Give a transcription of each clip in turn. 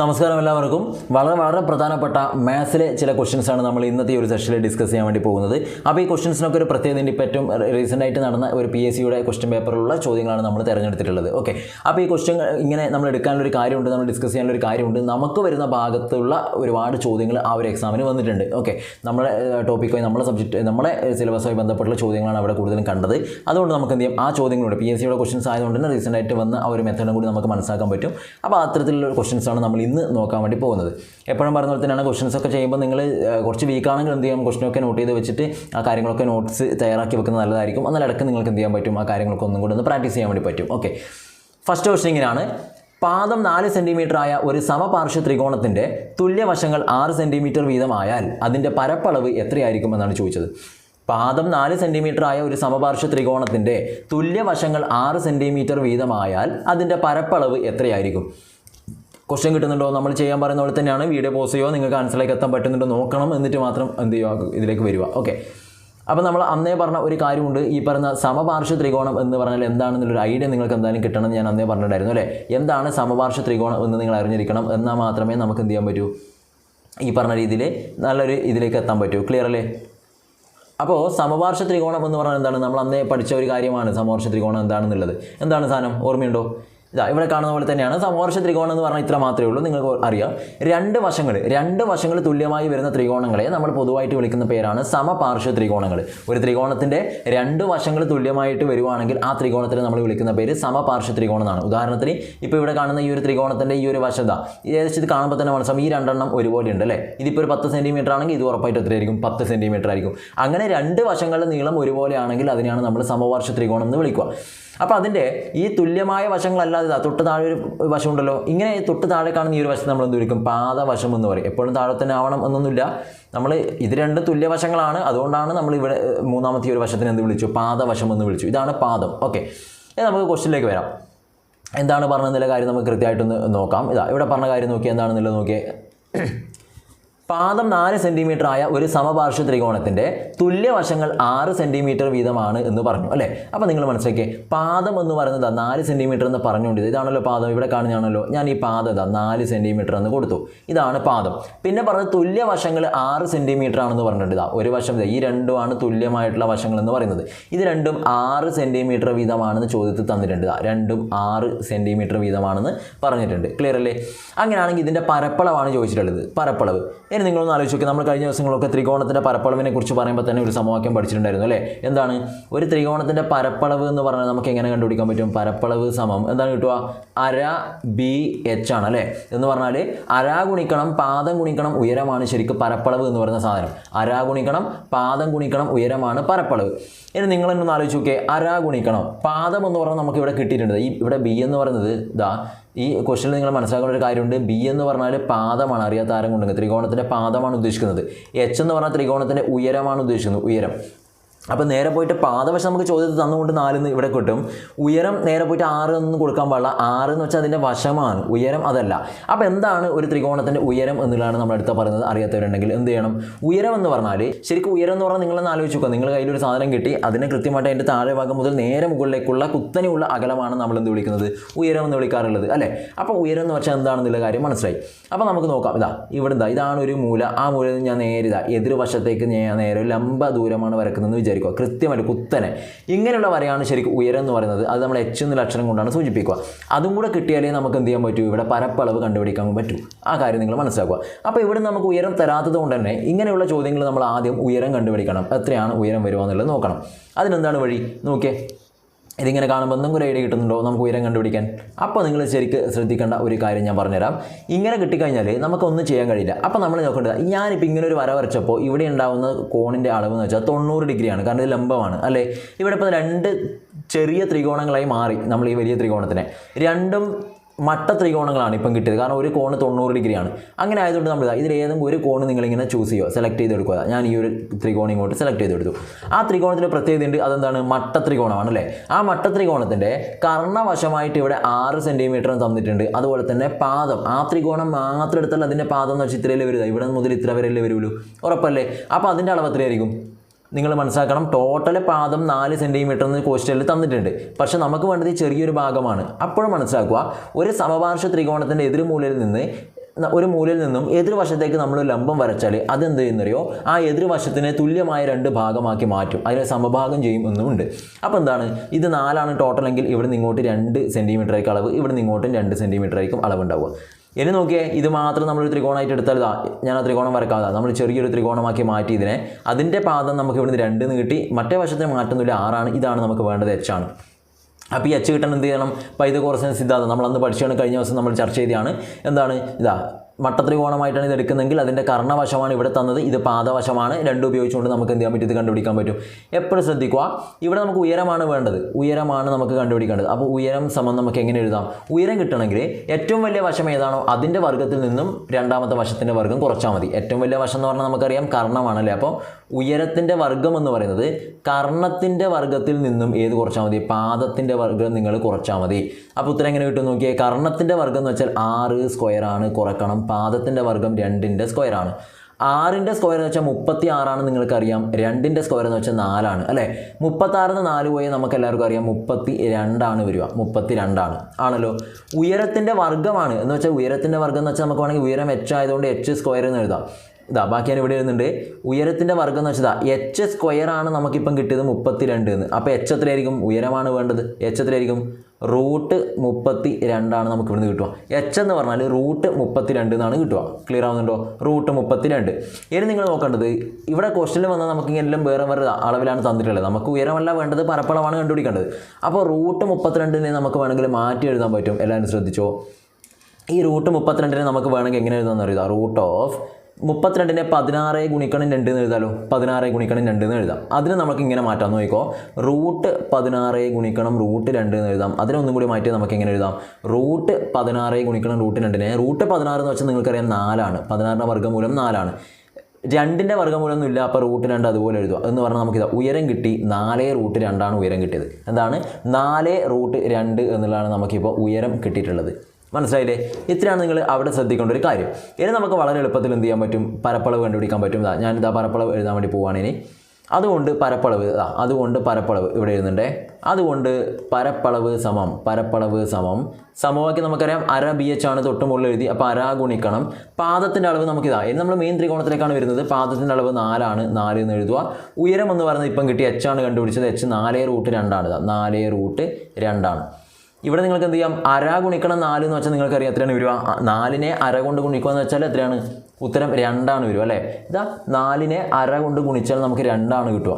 നമസ്കാരം എല്ലാവർക്കും. വളരെ വളരെ പ്രധാനപ്പെട്ട മാത്സിലെ ചില ക്വസ്റ്റ്യൻസാണ് നമ്മൾ ഇന്നത്തെ ഒരു സെഷനിൽ ഡിസ്കസ് ചെയ്യാൻ വേണ്ടി പോകുന്നത്. അപ്പോൾ ഈ ക്വസ്റ്റ്യൻസിനൊക്കെ ഒരു പ്രത്യേകത ഇപ്പോൾ ഏറ്റവും റീസെന്റ് ആയിട്ട് നടന്ന ഒരു പി എസ് സിയുടെ ക്വസ്റ്റ്യൻ പേപ്പറിലുള്ള ചോദ്യങ്ങളാണ് നമ്മൾ തിരഞ്ഞെടുത്തിട്ടുള്ളത്. ഓക്കെ അപ്പോൾ ഈ ക്വസ്റ്റ്യൻ ഇങ്ങനെ നമ്മൾ എടുക്കാനുള്ള ഒരു കാര്യമുണ്ട് നമ്മൾ ഡിസ്കസ് ചെയ്യാനുള്ള ഒരു കാര്യമുണ്ട്. നമുക്ക് വരുന്ന ഭാഗത്തുള്ള ഒരുപാട് ചോദ്യങ്ങൾ ആ ഒരു എക്സാമിന് വന്നിട്ടുണ്ട്. ഓക്കെ നമ്മുടെ ടോപ്പിക്കുമായി നമ്മുടെ സബ്ജക്റ്റ് നമ്മുടെ സിലബസുമായി ബന്ധപ്പെട്ടുള്ള ചോദ്യങ്ങളാണ് അവിടെ കൂടുതലും കണ്ടത്. അതുകൊണ്ട് നമുക്ക് എന്ത് ചെയ്യാം? ആ ചോദ്യങ്ങളോട് പി എസ് സിയുടെ ക്വസ്റ്റ്യൻസ് ആയതുകൊണ്ട് തന്നെ റീസെന്റ് ആയിട്ട് വന്ന ആ ഒരു മെത്തേഡും കൂടി നമുക്ക് മനസ്സിലാക്കാൻ പറ്റും. അപ്പോൾ അത്തരത്തിലുള്ള ക്വസ്റ്റ്യൻസാണ് നമ്മൾ ഇന്ന് നോക്കാൻ വേണ്ടി പോകുന്നത്. എപ്പോഴും പറഞ്ഞ പോലെ തന്നെയാണ് ക്വസ്റ്റ്യൻസ് ഒക്കെ ചെയ്യുമ്പോൾ നിങ്ങൾ കുറച്ച് വീക്കാണെങ്കിൽ എന്ത് ചെയ്യാം? ക്വസ്റ്റ്യനൊക്കെ നോട്ട് ചെയ്ത് വെച്ചിട്ട് ആ കാര്യങ്ങളൊക്കെ നോട്ട്സ് തയ്യാറാക്കി വെക്കുന്നത് നല്ലതായിരിക്കും. എന്നാൽ ഇടയ്ക്ക് നിങ്ങൾക്ക് എന്ത് ചെയ്യാൻ പറ്റും? ആ കാര്യങ്ങളൊക്കെ ഒന്നും കൂടി ഒന്ന് പ്രാക്ടീസ് ചെയ്യാൻ വേണ്ടി പറ്റും. ഓക്കെ ഫസ്റ്റ് ക്വസ്റ്റ്യൻ ഇങ്ങനെയാണ്. പാദം നാല് സെന്റിമീറ്റർ ആയ ഒരു സമപാർശ്വ ത്രികോണത്തിന്റെ തുല്യവശങ്ങൾ ആറ് സെന്റിമീറ്റർ വീതമായാൽ അതിന്റെ പരപ്പളവ് എത്രയായിരിക്കും എന്നാണ് ചോദിച്ചത്. പാദം നാല് സെന്റിമീറ്റർ ആയ ഒരു സമപാർശ്വ ത്രികോണത്തിന്റെ തുല്യവശങ്ങൾ ആറ് സെന്റിമീറ്റർ വീതമായാൽ അതിന്റെ പരപ്പളവ് എത്രയായിരിക്കും? ക്വസ്റ്റ്യൻ കിട്ടുന്നുണ്ടോ? നമ്മൾ ചെയ്യാൻ പറയുന്ന പോലെ തന്നെയാണ്. വീഡിയോ പോസ് ചെയ്യുമോ നിങ്ങൾക്ക് ആൻസറിലേക്ക് എത്താൻ പറ്റുന്നുണ്ടോ നോക്കണം. എന്നിട്ട് മാത്രം എന്ത് ചെയ്യുക? ഇതിലേക്ക് വരിക. ഓക്കെ അപ്പോൾ നമ്മൾ അന്നേ പറഞ്ഞ ഒരു കാര്യമുണ്ട്. ഈ പറഞ്ഞ സമപാർശ്വ ത്രികോണം എന്ന് പറഞ്ഞാൽ എന്താണെന്നുള്ളൊരു ഐഡിയ നിങ്ങൾക്ക് എന്തായാലും കിട്ടണം ഞാൻ അന്നേ പറഞ്ഞിട്ടുണ്ടായിരുന്നു അല്ലേ? എന്താണ് സമപാർശ്വ ത്രികോണം എന്ന് നിങ്ങൾ അറിഞ്ഞിരിക്കണം. എന്നാൽ മാത്രമേ നമുക്ക് എന്ത് ചെയ്യാൻ പറ്റൂ? ഈ പറഞ്ഞ രീതിയിൽ നല്ലൊരു ഇതിലേക്ക് എത്താൻ പറ്റൂ. ക്ലിയർ അല്ലേ? അപ്പോൾ സമപാർശ്വ ത്രികോണം എന്ന് പറഞ്ഞാൽ എന്താണ്? നമ്മൾ അന്നേ പഠിച്ച ഒരു കാര്യമാണ് സമപാർശ്വ ത്രികോണം എന്താണെന്നുള്ളത്. എന്താണ് സാധനം? ഓർമ്മയുണ്ടോ? ഇവിടെ കാണുന്ന പോലെ തന്നെയാണ്. സമവർഷ ത്രികോണം എന്ന് പറഞ്ഞാൽ ഇത്ര മാത്രമേ ഉള്ളൂ. നിങ്ങൾക്ക് അറിയാം. രണ്ട് വശങ്ങൾ രണ്ട് വശങ്ങൾ തുല്യമായി വരുന്ന ത്രികോണങ്ങളെ നമ്മൾ പൊതുവായിട്ട് വിളിക്കുന്ന പേരാണ് സമപാർശ്വ ത്രികോണങ്ങൾ. ഒരു ത്രികോണത്തിന്റെ രണ്ട് വശങ്ങൾ തുല്യമായിട്ട് വരുവാണെങ്കിൽ ആ ത്രികോണത്തിന് നമ്മൾ വിളിക്കുന്ന പേര് സമപാർശ്വ ത്രികോണം എന്നാണ് ഉദാഹരണത്തിന് ഇപ്പോൾ ഇവിടെ കാണുന്ന ഈ ഒരു ത്രികോണത്തിന്റെ ഈ ഒരു വശത ഏകദേശം ഇത് കാണുമ്പോൾ തന്നെ മനസ്സിലാവും ഈ രണ്ടെണ്ണം ഒരുപോലെ ഉണ്ട് അല്ലേ? ഇതിപ്പോൾ ഒരു പത്ത് സെന്റിമീറ്റർ ആണെങ്കിൽ ഇത് ഉറപ്പായിട്ട് എത്രയായിരിക്കും? പത്ത് സെന്റിമീറ്റർ ആയിരിക്കും. അങ്ങനെ രണ്ട് വശങ്ങളുടെ നീളം ഒരുപോലെയാണെങ്കിൽ അതിനെയാണ് നമ്മൾ സമപാർശ്വ ത്രികോണം എന്ന് വിളിക്കുക. അപ്പോൾ അതിന്റെ ഈ തുല്യമായ വശങ്ങളല്ലാതെ തൊട്ട് താഴെ ഒരു വശമുണ്ടല്ലോ. ഇങ്ങനെ തൊട്ട് താഴെ കാണുന്ന ഈ ഒരു വശം നമ്മൾ എന്ത് വിളിക്കും? പാദവശം എന്ന് പറയും. എപ്പോഴും താഴെ തന്നെ ആവണം എന്നൊന്നുമില്ല. നമ്മൾ ഇത് രണ്ട് തുല്യവശങ്ങളാണ് അതുകൊണ്ടാണ് നമ്മൾ ഇവിടെ മൂന്നാമത്തെ ഒരു വശത്തിന് എന്ത് വിളിച്ചു? പാദവശം എന്ന് വിളിച്ചു. ഇതാണ് പാദം. ഓക്കെ. നമുക്ക് ക്വസ്റ്റിലേക്ക് വരാം. എന്താണ് പറഞ്ഞതെന്നുള്ള കാര്യം നമുക്ക് കൃത്യമായിട്ടൊന്ന് നോക്കാം. ഇതാ ഇവിടെ പറഞ്ഞ കാര്യം നോക്കി എന്താണെന്നുള്ളത് നോക്കിയേ. പാദം നാല് സെന്റിമീറ്റർ ആയ ഒരു സമപാർശ്വ ത്രികോണത്തിന്റെ തുല്യവശങ്ങൾ ആറ് സെന്റിമീറ്റർ വീതമാണ് എന്ന് പറഞ്ഞു അല്ലേ? അപ്പോൾ നിങ്ങൾ മനസ്സിലാക്കിയേ പാദം എന്ന് പറയുന്നത് നാല് സെന്റിമീറ്റർ എന്ന് പറഞ്ഞുകൊണ്ട് ഇതാണല്ലോ പാദം. ഇവിടെ കാണുകയാണല്ലോ ഞാൻ ഈ പാദം ഇതാ നാല് സെന്റിമീറ്റർ എന്ന് കൊടുത്തു. ഇതാണ് പാദം. പിന്നെ പറഞ്ഞത് തുല്യവശങ്ങൾ ആറ് സെന്റിമീറ്റർ ആണെന്ന് പറഞ്ഞിട്ടുണ്ട്. ഇതാ ഒരു വശം ഈ രണ്ടുമാണ് തുല്യമായിട്ടുള്ള വശങ്ങൾ എന്ന് പറയുന്നത്. ഇത് രണ്ടും ആറ് സെന്റിമീറ്റർ വീതമാണെന്ന് ചോദ്യത്തിൽ തന്നിട്ടുണ്ട്. ഇതാ രണ്ടും ആറ് സെന്റിമീറ്റർ വീതമാണെന്ന് പറഞ്ഞിട്ടുണ്ട്. ക്ലിയർ അല്ലേ? അങ്ങനെയാണെങ്കിൽ ഇതിന്റെ പരപ്പളവാണ് ചോദിച്ചിട്ടുള്ളത്. പരപ്പളവ്. ഇനി നിങ്ങളൊന്ന് ആലോചിച്ച് നോക്കി. നമ്മൾ കഴിഞ്ഞ ദിവസങ്ങളൊക്കെ ത്രികോണത്തിന്റെ പരപ്പളവിനെ കുറിച്ച് പറയുമ്പോൾ തന്നെ ഒരു സമവാക്യം പഠിച്ചിട്ടുണ്ടായിരുന്നു അല്ലേ? എന്താണ്? ഒരു ത്രികോണത്തിന്റെ പരപ്പളവ് എന്ന് പറഞ്ഞാൽ നമുക്ക് എങ്ങനെ കണ്ടുപിടിക്കാൻ പറ്റും? പരപ്പളവ് സമം. എന്താണ് കിട്ടുക? അര ബി എച്ച് ആണ് അല്ലേ? എന്ന് പറഞ്ഞാൽ അര ഗുണിക്കണം പാദം ഗുണിക്കണം ഉയരമാണ് ശരിക്കും പരപ്പളവ് എന്ന് പറയുന്ന സാധനം. അര ഗുണിക്കണം പാദം ഗുണിക്കണം ഉയരമാണ് പരപ്പളവ്. ഇനി നിങ്ങൾ എന്നൊന്ന് ആലോചിച്ച് നോക്കിയേ അര ഗുണിക്കണം പാദം എന്ന് പറഞ്ഞാൽ നമുക്ക് ഇവിടെ കിട്ടിയിട്ടുണ്ട്. ഈ ഇവിടെ ബി എന്ന് പറയുന്നത് ഇതാ ഈ ക്വസ്റ്റിൽ നിങ്ങൾ മനസ്സിലാക്കേണ്ട ഒരു കാര്യമുണ്ട്. ബി എന്ന് പറഞ്ഞാൽ പാദമാണ്. അറിയാത്ത ആരും കൊണ്ടെങ്കിൽ ത്രികോണത്തിന്റെ പാദമാണ് ഉദ്ദേശിക്കുന്നത്. എച്ച് എന്ന് പറഞ്ഞാൽ ത്രികോണത്തിന്റെ ഉയരമാണ് ഉദ്ദേശിക്കുന്നത്. ഉയരം. അപ്പോൾ നേരെ പോയിട്ട് പാദവശം നമുക്ക് ചോദ്യത്തിൽ തന്നുകൊണ്ട് നാലിന്ന് ഇവിടെ കിട്ടും. ഉയരം നേരെ പോയിട്ട് ആറ് എന്ന് കൊടുക്കാൻ പാടില്ല. ആറ് എന്ന് വെച്ചാൽ അതിന്റെ വശമാണ്. ഉയരം അതല്ല. അപ്പോൾ എന്താണ് ഒരു ത്രികോണത്തിന്റെ ഉയരം എന്നുള്ളതാണ് നമ്മൾ അടുത്ത പറയുന്നത് അറിയാത്തവരുണ്ടെങ്കിൽ എന്ത് ചെയ്യണം? ഉയരം എന്ന് പറഞ്ഞാൽ ശരിക്കും ഉയരം എന്ന് പറഞ്ഞാൽ നിങ്ങളൊന്ന് ആലോചിച്ച് നോക്കുക നിങ്ങൾ കയ്യിലൊരു സാധനം കിട്ടി. അതിനെ കൃത്യമായിട്ട് അതിന്റെ താഴെ ഭാഗം മുതൽ നേരെ മുകളിലേക്കുള്ള കുത്തനെയുള്ള അകലമാണ് നമ്മൾ എന്ത് വിളിക്കുന്നത്? ഉയരം എന്ന് വിളിക്കാറുള്ളത്. അല്ലേ? അപ്പോൾ ഉയരം എന്ന് വെച്ചാൽ എന്താണെന്നുള്ള കാര്യം മനസ്സിലായി. അപ്പോൾ നമുക്ക് നോക്കാം. ഇതാ ഇവിടെ ഇതാണ് ഒരു മൂല. ആ മൂല ഞാൻ നേരിതാ എതിർവശത്തേക്ക് ഞാൻ നേരെ ലംബ ദൂരമാണ് വരക്കുന്നതെന്ന് വിചാരിക്കുക. കൃത്യമായിട്ട് കുത്തനെ. ഇങ്ങനെയുള്ള വരയാണ് ശരിക്കും ഉയരം എന്ന് പറയുന്നത്. അത് നമ്മൾ എച്ച് എന്നുള്ള അക്ഷരം കൊണ്ടാണ് സൂചിപ്പിക്കുക. അതും കൂടെ കിട്ടിയാലേ നമുക്ക് എന്ത് ചെയ്യാൻ പറ്റൂ? ഇവിടെ പരപ്പളവ് കണ്ടുപിടിക്കാൻ പറ്റൂ. ആ കാര്യം നിങ്ങൾ മനസ്സിലാക്കുക. അപ്പോൾ ഇവിടെ നമുക്ക് ഉയരം തരാത്തത് കൊണ്ട് തന്നെ ഇങ്ങനെയുള്ള ചോദ്യങ്ങൾ നമ്മൾ ആദ്യം ഉയരം കണ്ടുപിടിക്കണം. എത്രയാണ് ഉയരം വരുക എന്നുള്ളത് നോക്കണം. അതിനെന്താണ് വഴി? നോക്കിയേ. ഇതിങ്ങനെ കാണുമ്പോൾ എന്തെങ്കിലും ഒരു ഐഡിയ കിട്ടുന്നുണ്ടോ? നമുക്ക് ഉയരം കണ്ടുപിടിക്കാൻ. അപ്പോൾ നിങ്ങൾ ശരിക്ക് ശ്രദ്ധിക്കേണ്ട ഒരു കാര്യം ഞാൻ പറഞ്ഞുതരാം. ഇങ്ങനെ കിട്ടിക്കഴിഞ്ഞാൽ നമുക്കൊന്നും ചെയ്യാൻ കഴിയില്ല. അപ്പോൾ നമ്മൾ നോക്കേണ്ടത് ഞാനിപ്പോൾ ഇങ്ങനെ ഒരു വര വരച്ചപ്പോൾ ഇവിടെ ഉണ്ടാകുന്ന കോണിന്റെ അളവ് എന്ന് വെച്ചാൽ തൊണ്ണൂറ് ഡിഗ്രിയാണ്. കാരണം ഇത് ലംബമാണ് അല്ലേ? ഇവിടെ ഇപ്പോൾ രണ്ട് ചെറിയ ത്രികോണങ്ങളായി മാറി നമ്മൾ ഈ വലിയ ത്രികോണത്തിനെ. രണ്ടും മട്ട ത്രികോണങ്ങളാണ് ഇപ്പം കിട്ടിയത്. കാരണം ഒരു കോണ് തൊണ്ണൂറ് ഡിഗ്രിയാണ്. അങ്ങനെ ആയതുകൊണ്ട് നമ്മൾ ഇതിൽ ഏതെങ്കിലും ഒരു കോണ് നിങ്ങളിങ്ങനെ ചൂസ് ചെയ്യുക. സെലക്ട് ചെയ്തെടുക്കുക. ഞാൻ ഈ ഒരു ത്രികോണം ഇങ്ങോട്ട് സെലക്ട് ചെയ്തെടുത്തു. ആ ത്രികോണത്തിന്റെ പ്രത്യേകത ഉണ്ട് അതെന്താണ്? മട്ട ത്രികോണമാണ് അല്ലേ? ആ മട്ട ത്രികോണത്തിന്റെ കർണവശമായിട്ട് ഇവിടെ ആറ് സെന്റിമീറ്റർ തന്നിട്ടുണ്ട്. അതുപോലെ തന്നെ പാദം. ആ ത്രികോണം മാത്രം എടുത്താൽ അതിന്റെ പാദം എന്ന് വെച്ചാൽ ഇത്രയല്ലേ വരുക ഇവിടെ മുതൽ ഇത്ര വരെയല്ലേ വരുള്ളൂ. ഉറപ്പല്ലേ? അപ്പോൾ അതിന്റെ അളവ് എത്രയായിരിക്കും? നിങ്ങൾ മനസ്സിലാക്കണം ടോട്ടൽ പാദം നാല് സെന്റിമീറ്റർ എന്ന് കോസ്റ്റലിൽ തന്നിട്ടുണ്ട്. പക്ഷേ നമുക്ക് വേണ്ടത് ചെറിയൊരു ഭാഗമാണ്. അപ്പോഴും മനസ്സിലാക്കുക ഒരു സമപാർശ്വ ത്രികോണത്തിന്റെ എതിർമൂലയിൽ നിന്ന് ഒരു മൂലയിൽ നിന്നും എതിർവശത്തേക്ക് നമ്മൾ ലംബം വരച്ചാൽ അതെന്ത് ചെയ്യുന്നറിയോ? ആ എതിർവശത്തിനെ തുല്യമായ രണ്ട് ഭാഗമാക്കി മാറ്റും. അതിനെ സമഭാഗം ചെയ്യും എന്നുമുണ്ട് അപ്പോൾ എന്താണ്? ഇത് നാലാണ് ടോട്ടലെങ്കിൽ ഇവിടെ നിന്ന് ഇങ്ങോട്ട് രണ്ട് സെന്റിമീറ്ററായിരിക്കും അളവ് ഇവിടെ നിന്ന് ഇങ്ങോട്ടും രണ്ട് സെന്റിമീറ്റർ ആയിരിക്കും അളവ് ഉണ്ടാവുക. ഇനി നോക്കിയേ ഇത് മാത്രം നമ്മളൊരു ത്രികോണമായിട്ട് എടുത്താൽ ഞാൻ ആ ത്രികോണം വരക്കാതെ നമ്മൾ ചെറിയൊരു ത്രികോണമാക്കി മാറ്റി ഇതിനെ അതിന്റെ പാദം നമുക്ക് ഇവിടുന്ന് രണ്ട് നീട്ടി കിട്ടി മറ്റേ വശത്തെ മാറ്റുന്നില്ല ആറാണ് ഇതാണ് നമുക്ക് വേണ്ടത് എച്ച് ആണ്. അപ്പോൾ ഈ എച്ച് കിട്ടാൻ എന്ത് ചെയ്യണം? പൈതകോറസിന് സിദ്ധാന്തം നമ്മൾ അന്ന് പഠിച്ചാണ് കഴിഞ്ഞ ദിവസം നമ്മൾ ചർച്ച ചെയ്തതാണ് എന്താണ്? ഇതാ മട്ടത്രികോണമായിട്ടാണ് ഇത് എടുക്കുന്നതെങ്കിൽ അതിന്റെ കർണവശമാണ് ഇവിടെ തന്നത്. ഇത് പാദവശമാണ്. രണ്ടും ഉപയോഗിച്ചുകൊണ്ട് നമുക്ക് എന്ത് ചെയ്യാൻ പറ്റും? ഇത് കണ്ടുപിടിക്കാൻ പറ്റും. എപ്പോഴും ശ്രദ്ധിക്കുക. ഇവിടെ നമുക്ക് ഉയരമാണ് വേണ്ടത്. ഉയരമാണ് നമുക്ക് കണ്ടുപിടിക്കേണ്ടത്. അപ്പോൾ ഉയരം സമം നമുക്ക് എങ്ങനെ എഴുതാം? ഉയരം കിട്ടണമെങ്കിൽ ഏറ്റവും വലിയ വശം ഏതാണോ അതിന്റെ വർഗത്തിൽ നിന്നും രണ്ടാമത്തെ വശത്തിന്റെ വർഗം കുറച്ചാൽ മതി. ഏറ്റവും വലിയ വശം എന്ന് പറഞ്ഞാൽ നമുക്കറിയാം കർണമാണല്ലേ അപ്പോൾ ഉയരത്തിന്റെ വർഗം എന്ന് പറയുന്നത് കർണത്തിന്റെ വർഗത്തിൽ നിന്നും ഏത് കുറച്ചാൽ മതി? പാദത്തിന്റെ വർഗം നിങ്ങൾ കുറച്ചാൽ മതി. അപ്പോൾ ഉത്തരം എങ്ങനെ കിട്ടും നോക്കിയാൽ കർണത്തിന്റെ വർഗം എന്ന് വെച്ചാൽ ആറ് സ്ക്വയറാണ് കുറക്കണം. പാദത്തിന്റെ വർഗം രണ്ടിന്റെ സ്ക്വയറാണ് ആറിന്റെ സ്ക്വയർ എന്ന് വെച്ചാൽ മുപ്പത്തി ആറാണ് നിങ്ങൾക്കറിയാം. രണ്ടിന്റെ സ്ക്വയർ എന്ന് വെച്ചാൽ നാലാണ് അല്ലേ? മുപ്പത്താറിന് നാല് പോയി നമുക്ക് എല്ലാവർക്കും അറിയാം മുപ്പത്തി രണ്ടാണ് വരിക. മുപ്പത്തി രണ്ടാണ് ആണല്ലോ? ഉയരത്തിന്റെ വർഗമാണ്. എന്ന് വെച്ചാൽ ഉയരത്തിന്റെ വർഗം എന്ന് വെച്ചാൽ നമുക്ക് വേണമെങ്കിൽ ഉയരം എച്ച് ആയതുകൊണ്ട് എച്ച് സ്ക്വയർ എന്ന് എഴുതാം. ഇതാ ബാക്കി ഞാൻ ഇവിടെ എഴുതുന്നുണ്ട്. ഉയരത്തിന്റെ വർഗം എന്ന് വെച്ചാൽ എച്ച് സ്ക്വയർ ആണ് നമുക്കിപ്പം കിട്ടിയത് മുപ്പത്തി രണ്ട് എന്ന്. അപ്പോൾ എച്ച് എത്രയായിരിക്കും? ഉയരമാണ് വേണ്ടത്. എച്ച് എത്രയായിരിക്കും? റൂട്ട് മുപ്പത്തി രണ്ടാണ് നമുക്ക് ഇവിടുന്ന് കിട്ടുക. എച്ച് എന്ന് പറഞ്ഞാൽ റൂട്ട് മുപ്പത്തി രണ്ട് എന്നാണ് കിട്ടുക. ക്ലിയർ ആവുന്നുണ്ടോ? റൂട്ട് മുപ്പത്തി രണ്ട് ഇനി നിങ്ങൾ നോക്കേണ്ടത് ഇവിടെ ക്വസ്റ്റിൽ വന്നാൽ നമുക്ക് എല്ലാം വേറെ വേറെ അളവിലാണ് തന്നിട്ടുള്ളത്. നമുക്ക് ഉയരമല്ല വേണ്ടത് പരപ്പളവാണ് കണ്ടുപിടിക്കേണ്ടത്. അപ്പോൾ റൂട്ട് മുപ്പത്തിരണ്ടിനെ നമുക്ക് വേണമെങ്കിൽ മാറ്റി എഴുതാൻ പറ്റും. എല്ലാവരും ശ്രദ്ധിച്ചോ? ഈ റൂട്ട് മുപ്പത്തിരണ്ടിനെ നമുക്ക് വേണമെങ്കിൽ എങ്ങനെ എഴുതാമെന്ന് അറിയാം റൂട്ട് ഓഫ് മുപ്പത്തിരണ്ടിനെ പതിനാറ് ഗുണിക്കണം രണ്ട് എന്ന് എഴുതാലോ? പതിനാറ് ഗുണിക്കണം രണ്ട് എന്ന് എഴുതാം. അതിന് നമുക്ക് ഇങ്ങനെ മാറ്റാം. നോക്കിക്കോ. റൂട്ട് പതിനാറ് ഗുണിക്കണം റൂട്ട് രണ്ട് എന്ന് എഴുതാം. അതിനൊന്നും കൂടി മാറ്റി നമുക്ക് ഇങ്ങനെ എഴുതാം? റൂട്ട് പതിനാറ് ഗുണിക്കണം റൂട്ട് രണ്ടിനെ. റൂട്ട് പതിനാറ് എന്ന് വെച്ചാൽ നിങ്ങൾക്കറിയാം നാലാണ്. പതിനാറിന്റെ വർഗമൂലം നാലാണ്. രണ്ടിന്റെ വർഗമൂലമൊന്നും ഇല്ല. അപ്പോൾ റൂട്ട് രണ്ട് അതുപോലെ എഴുതുക. എന്ന് പറഞ്ഞാൽ നമുക്കിത് ഉയരം കിട്ടി നാല് റൂട്ട് രണ്ടാണ് ഉയരം കിട്ടിയത്. എന്താണ്? നാല് റൂട്ട് രണ്ട് എന്നുള്ളതാണ് നമുക്കിപ്പോൾ ഉയരം കിട്ടിയിട്ടുള്ളത്. മനസ്സിലായില്ലേ? ഇത്രയാണ് നിങ്ങൾ അവിടെ ശ്രദ്ധിക്കേണ്ട ഒരു കാര്യം. ഇനി നമുക്ക് വളരെ എളുപ്പത്തിൽ എന്ത് ചെയ്യാൻ പറ്റും? പരപ്പളവ് കണ്ടുപിടിക്കാൻ പറ്റും. ഇതാ ഞാനിതാ പരപ്പളവ് എഴുതാൻ വേണ്ടി പോവുകയാണ് ഇനി. അതുകൊണ്ട് പരപ്പളവ് ഇതാ അതുകൊണ്ട് പരപ്പളവ് ഇവിടെ എഴുതുന്നുണ്ടേ. അതുകൊണ്ട് പരപ്പളവ് സമം പരപ്പളവ് സമം. സമവാക്യം നമുക്കറിയാം. അര ബി എച്ച് ആണ് തൊട്ട് മുകളിൽ എഴുതി. അപ്പോൾ അര ഗുണിക്കണം. പാദത്തിന്റെ അളവ് നമുക്കിതാ ഇനി നമ്മൾ മെയിൻ ത്രികോണത്തിലേക്കാണ് വരുന്നത്. പാദത്തിന്റെ അളവ് നാലാണ് നാല് എന്ന് എഴുതുക. ഉയരം എന്ന് പറയുന്നത് ഇപ്പം കിട്ടി എച്ച് ആണ് കണ്ടുപിടിച്ചത്. എച്ച് നാലേ റൂട്ട് രണ്ടാണ്. ഇതാ നാലേ റൂട്ട് രണ്ടാണ്. ഇവിടെ നിങ്ങൾക്ക് എന്ത് ചെയ്യാം? അര ഗുണിക്കണം നാല് എന്ന് വെച്ചാൽ നിങ്ങൾക്കറിയാം എത്രയാണ് വരിക? നാലിനെ അര കൊണ്ട് ഗുണിക്കുക എന്ന് വെച്ചാൽ എത്രയാണ്? ഉത്തരം രണ്ടാണ് വരിക അല്ലേ? ഇതാ നാലിനെ അര കൊണ്ട് ഗുണിച്ചാൽ നമുക്ക് രണ്ടാണ് കിട്ടുക.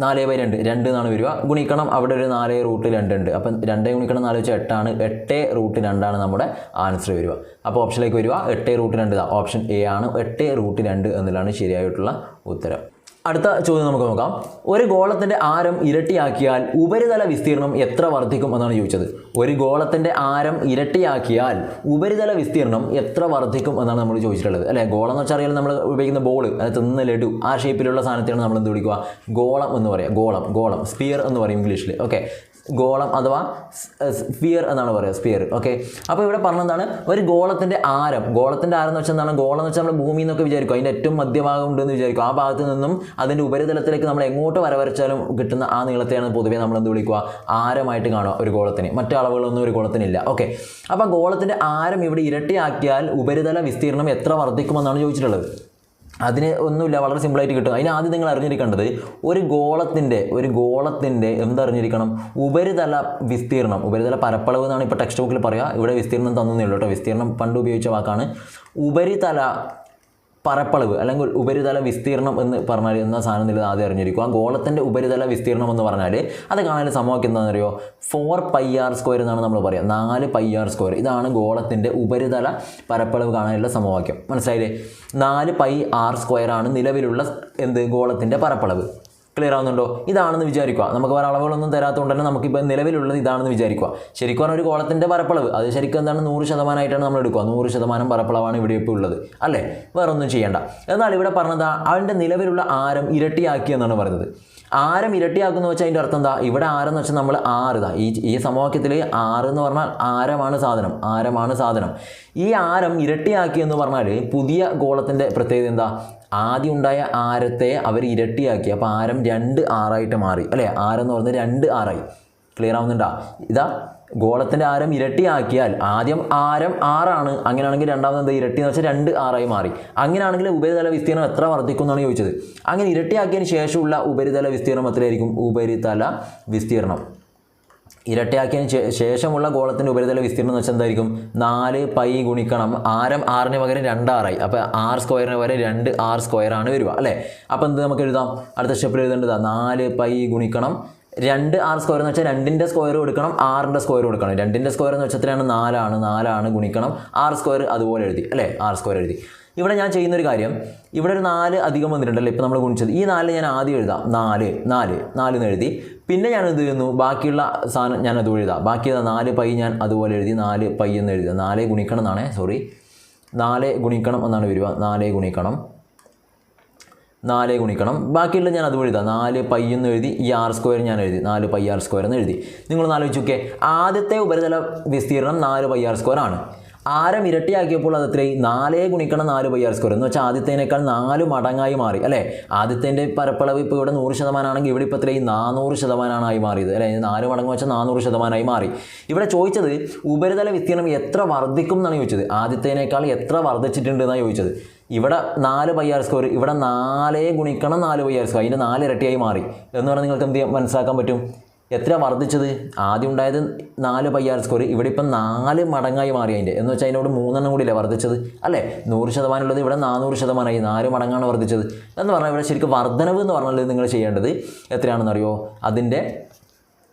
നാല് ബൈ രണ്ട് രണ്ട് എന്നാണ് വരിക. ഗുണിക്കണം അവിടെ ഒരു നാല് റൂട്ട് രണ്ട് ഉണ്ട്. അപ്പം രണ്ടേ ഗുണിക്കണം നാല് വെച്ചാൽ എട്ടാണ്. എട്ട് റൂട്ട് രണ്ടാണ് നമ്മുടെ ആൻസർ വരിക. അപ്പോൾ ഓപ്ഷനിലേക്ക് വരിക. എട്ട് റൂട്ട് രണ്ട് ഓപ്ഷൻ എ ആണ്. എട്ട് റൂട്ട് രണ്ട് എന്നുള്ളതാണ് ശരിയായിട്ടുള്ള ഉത്തരം. അടുത്ത ചോദ്യം നമുക്ക് നോക്കാം. ഒരു ഗോളത്തിന്റെ ആരം ഇരട്ടിയാക്കിയാൽ ഉപരിതല വിസ്തീർണം എത്ര വർദ്ധിക്കും എന്നാണ് ചോദിച്ചത്. ഒരു ഗോളത്തിന്റെ ആരം ഇരട്ടിയാക്കിയാൽ ഉപരിതല വിസ്തീർണം എത്ര വർദ്ധിക്കും എന്നാണ് നമ്മൾ ചോദിച്ചിട്ടുള്ളത്. അല്ലേ? ഗോളം എന്ന് വെച്ചാൽ നമ്മൾ ഉപയോഗിക്കുന്ന ബോൾ അത് തിന്ന ലഡു ആ ഷേപ്പിലുള്ള സാധനത്തെയാണ് നമ്മൾ എന്ത് വിളിക്കുക? ഗോളം എന്ന് പറയുക ഗോളം ഗോളം സ്പിയർ എന്ന് പറയും ഇംഗ്ലീഷിൽ ഓക്കെ ഗോളം അഥവാ സ്പിയർ എന്നാണ് പറയുക സ്പിയർ ഓക്കെ അപ്പോൾ ഇവിടെ പറഞ്ഞതാണ് ഒരു ഗോളത്തിന്റെ ആരം. ഗോളത്തിന്റെ ആരം എന്ന് വെച്ചാൽ എന്താണ്? ഗോളം എന്ന് വെച്ചാൽ നമ്മൾ ഭൂമി എന്നൊക്കെ വിചാരിക്കും. അതിന്റെ ഏറ്റവും മധ്യഭാഗം ഉണ്ടെന്ന് വിചാരിക്കും. ആ ഭാഗത്ത് നിന്നും അതിന്റെ ഉപരിതലത്തിലേക്ക് നമ്മൾ എങ്ങോട്ട് വരവരച്ചാലും കിട്ടുന്ന ആ നീളത്തെയാണ് പൊതുവേ നമ്മൾ എന്ത് വിളിക്കുക? ആരമായിട്ട് കാണുക ഒരു ഗോളത്തിന്. മറ്റു അളവുകളൊന്നും ഒരു ഗോളത്തിനില്ല ഓക്കെ അപ്പോൾ ഗോളത്തിന്റെ ആരം ഇവിടെ ഇരട്ടിയാക്കിയാൽ ഉപരിതല വിസ്തീർണം എത്ര വർദ്ധിക്കുമെന്നാണ് ചോദിച്ചിട്ടുള്ളത്. അതിന് ഒന്നുമില്ല വളരെ സിമ്പിളായിട്ട് കിട്ടും. അതിന് ആദ്യം നിങ്ങൾ അറിഞ്ഞിരിക്കേണ്ടത് ഒരു ഗോളത്തിന്റെ ഒരു ഗോളത്തിന്റെ എന്തറിഞ്ഞിരിക്കണം ഉപരിതല വിസ്തീർണം ഉപരിതല പരപ്പളവ് എന്നാണ് ഇപ്പോൾ ടെക്സ്റ്റ് ബുക്കിൽ പറയുക ഇവിടെ വിസ്തീർണം തന്നേ കേട്ടോ. വിസ്തീർണം പണ്ട് ഉപയോഗിച്ച വാക്കാണ്. ഉപരിതല പരപ്പളവ് അല്ലെങ്കിൽ ഉപരിതല വിസ്തീർണം എന്ന് പറഞ്ഞാൽ എന്ന സാധനം നിങ്ങൾ ആദ്യം അറിഞ്ഞിരിക്കും. ആ ഗോളത്തിന്റെ ഉപരിതല വിസ്തീർണം എന്ന് പറഞ്ഞാൽ അത് കാണാൻ സമവാക്യം എന്താണെന്ന് അറിയോ ഫോർ പൈ ആർ സ്ക്വയർ എന്നാണ് നമ്മൾ പറയുക നാല് പൈ ആർ സ്ക്വയർ ഇതാണ് ഗോളത്തിന്റെ ഉപരിതല പരപ്പളവ് കാണാനുള്ള സമവാക്യം. മനസ്സിലായില്ലേ? നാല് പൈ ആർ സ്ക്വയർ ആണ് നിലവിലുള്ള എന്ത്? ഗോളത്തിന്റെ പരപ്പളവ്. ക്ലിയർ ആവുന്നുണ്ടോ? ഇതാണെന്ന് വിചാരിക്കുക. നമുക്ക് വേറെ അളവുകളൊന്നും തരാത്തതുകൊണ്ട് തന്നെ നമുക്കിപ്പോൾ നിലവിലുള്ളത് ഇതാണെന്ന് വിചാരിക്കുക. ശരിക്കും പറഞ്ഞാൽ ഒരു കോളത്തിന്റെ പരപ്പളവ്. അത് ശരിക്കും എന്താണ്? നൂറ് ശതമാനമായിട്ടാണ് നമ്മൾ എടുക്കുക. നൂറ് ശതമാനം പരപ്പളവാണ് ഇവിടെ ഇപ്പോൾ ഉള്ളത്. അല്ലേ? വേറെ ഒന്നും ചെയ്യേണ്ട. എന്നാൽ ഇവിടെ പറഞ്ഞത് അവന്റെ നിലവിലുള്ള ആരം ഇരട്ടിയാക്കി എന്നാണ് പറഞ്ഞത്. ആരം ഇരട്ടിയാക്കുന്നു വെച്ചാൽ അതിന്റെ അർത്ഥം എന്താ? ഇവിടെ ആരം എന്ന് വെച്ചാൽ നമ്മൾ ആറ് ഇതാ. ഈ ഈ സമവാക്യത്തിൽ ആറ് എന്ന് പറഞ്ഞാൽ ആരമാണ് സാധനം. ആരമാണ് സാധനം. ഈ ആരം ഇരട്ടിയാക്കി എന്ന് പറഞ്ഞാൽ പുതിയ ഗോളത്തിന്റെ പ്രത്യേകത എന്താ? ആദ്യം ഉണ്ടായ ആരത്തെ അവർ ഇരട്ടിയാക്കി. അപ്പോൾ ആരം രണ്ട് ആറായിട്ട് മാറി. അല്ലേ? ആരം എന്ന് പറഞ്ഞാൽ രണ്ട് ആറായി. ക്ലിയർ ആവുന്നുണ്ടോ? ഇതാ ഗോളത്തിന്റെ ആരം ഇരട്ടിയാക്കിയാൽ ആദ്യം ആരം ആറാണ്. അങ്ങനെയാണെങ്കിൽ രണ്ടാമത് എന്താ ഇരട്ടി എന്ന് വെച്ചാൽ രണ്ട് ആറായി മാറി. അങ്ങനെയാണെങ്കിൽ ഉപരിതല വിസ്തീർണം എത്ര വർദ്ധിക്കും എന്നാണ് ചോദിച്ചത്. അങ്ങനെ ഇരട്ടിയാക്കിയതിന് ശേഷമുള്ള ഉപരിതല വിസ്തീർണം എത്രയായിരിക്കും? ഉപരിതല വിസ്തീർണം ഇരട്ടിയാക്കിയതിന് ശേഷമുള്ള ഗോളത്തിന്റെ ഉപരിതല വിസ്തീർണം എന്ന് വെച്ചാൽ എന്തായിരിക്കും? നാല് പൈ ഗുണിക്കണം. ആരം ആറിന് പകരം രണ്ട് ആറായി അപ്പോൾ ആർ സ്ക്വയറിന് പകരം രണ്ട് ആർ സ്ക്വയറാണ് വരിക അല്ലേ? അപ്പോൾ എന്ത് നമുക്ക് എഴുതാം? അടുത്ത സ്റ്റെപ്പിൽ എഴുതേണ്ടതാ നാല് പൈ ഗുണിക്കണം. രണ്ട് ആർ സ്ക്വയർ എന്ന് വെച്ചാൽ രണ്ടിന്റെ സ്ക്വയർ കൊടുക്കണം ആറിന്റെ സ്ക്വയർ കൊടുക്കണം. രണ്ടിന്റെ സ്ക്വയർ എന്ന് വെച്ചാൽ എത്രയാണ് നാലാണ് നാലാണ് ഗുണിക്കണം. ആർ സ്ക്വയർ അതുപോലെ എഴുതി അല്ലേ? ആർ സ്ക്വയർ എഴുതി. ഇവിടെ ഞാൻ ചെയ്യുന്നൊരു കാര്യം ഇവിടെ ഒരു നാല് അധികം വന്നിട്ടുണ്ടല്ലോ? ഇപ്പോൾ നമ്മൾ ഗുണിച്ചത്. ഈ നാല് ഞാൻ ആദ്യം എഴുതാം. നാല് നാല് നാല് എന്ന് എഴുതി. പിന്നെ ഞാൻ എന്ത് ചെയ്യുന്നു? ബാക്കിയുള്ള സാധനം ഞാൻ അതുപോലെ എഴുതാം ബാക്കി നാല് പൈ ഞാൻ അതുപോലെ എഴുതി നാല് പൈ എന്ന് എഴുതുക നാല് ഗുണിക്കണം എന്നാണ് സോറി നാല് ഗുണിക്കണം എന്നാണ് വരിക. നാല് ഗുണിക്കണം. നാല് ഗുണിക്കണം. ബാക്കിയുള്ള ഞാൻ അതുപോലെ എഴുതാം നാല് പൈ എന്ന് എഴുതി ഈ ആർ സ്ക്വയർ ഞാൻ എഴുതി. നാല് പൈ ആർ സ്ക്വയർ എന്ന് എഴുതി. നിങ്ങൾ ആലോചിച്ച് നോക്കിയേ. ആദ്യത്തെ ഉപരിതല വിസ്തീർണം നാല് പൈ ആർ സ്ക്വയർ ആണ്. ആരം ഇരട്ടിയാക്കിയപ്പോൾ അത് അത്രയും നാലേ ഗുണിക്കണം നാല് പൈ ആർ സ്ക്വയർ. എന്ന് വെച്ചാൽ ആദ്യത്തേനേക്കാൾ നാല് മടങ്ങായി മാറി. അല്ലേ? ആദ്യത്തേന്റെ പരപ്പളവ് ഇപ്പോൾ ഇവിടെ നൂറ് ശതമാനമാണെങ്കിൽ ഇവിടെ ഇപ്പോൾ അത്രയും നാനൂറ് ശതമാനമായി മാറിയത്. അല്ലേ? നാല് മടങ്ങ് വെച്ചാൽ നാനൂറ് ശതമാനമായി മാറി. ഇവിടെ ചോദിച്ചത് ഉപരിതല വിസ്തീർണം എത്ര വർദ്ധിക്കും എന്നാണ് ചോദിച്ചത്. ആദ്യത്തേനേക്കാൾ എത്ര വർദ്ധിച്ചിട്ടുണ്ട് എന്നാണ് ചോദിച്ചത്. ഇവിടെ നാല് പൈ ആർ സ്ക്വയർ ഇവിടെ നാലേ ഗുണിക്കണം നാല് പൈ ആർ സ്ക്വയർ. അതിന്റെ നാല് ഇരട്ടിയായി മാറി. എന്ന് പറഞ്ഞാൽ നിങ്ങൾക്ക് എന്ത് മനസ്സിലാക്കാൻ പറ്റും? എത്ര വർദ്ധിച്ചത്? ആദ്യം ഉണ്ടായത് നാല് പൈ ആർ ഇവിടെ ഇപ്പം നാല് മടങ്ങായി മാറി അതിന്റെ. എന്ന് വെച്ചാൽ അതിനോട് മൂന്നെണ്ണം കൂടിയല്ലേ വർദ്ധിച്ചത്? അല്ലേ? നൂറ് ശതമാനം ഉള്ളത് ഇവിടെ നാനൂറ് ശതമാനമായി. നാല് മടങ്ങാണ് വർദ്ധിച്ചത്. എന്ന് പറഞ്ഞാൽ ഇവിടെ ശരിക്കും വർദ്ധനവ് എന്ന് പറഞ്ഞാൽ നിങ്ങൾ ചെയ്യേണ്ടത് എത്രയാണെന്ന് അറിയോ അതിന്റെ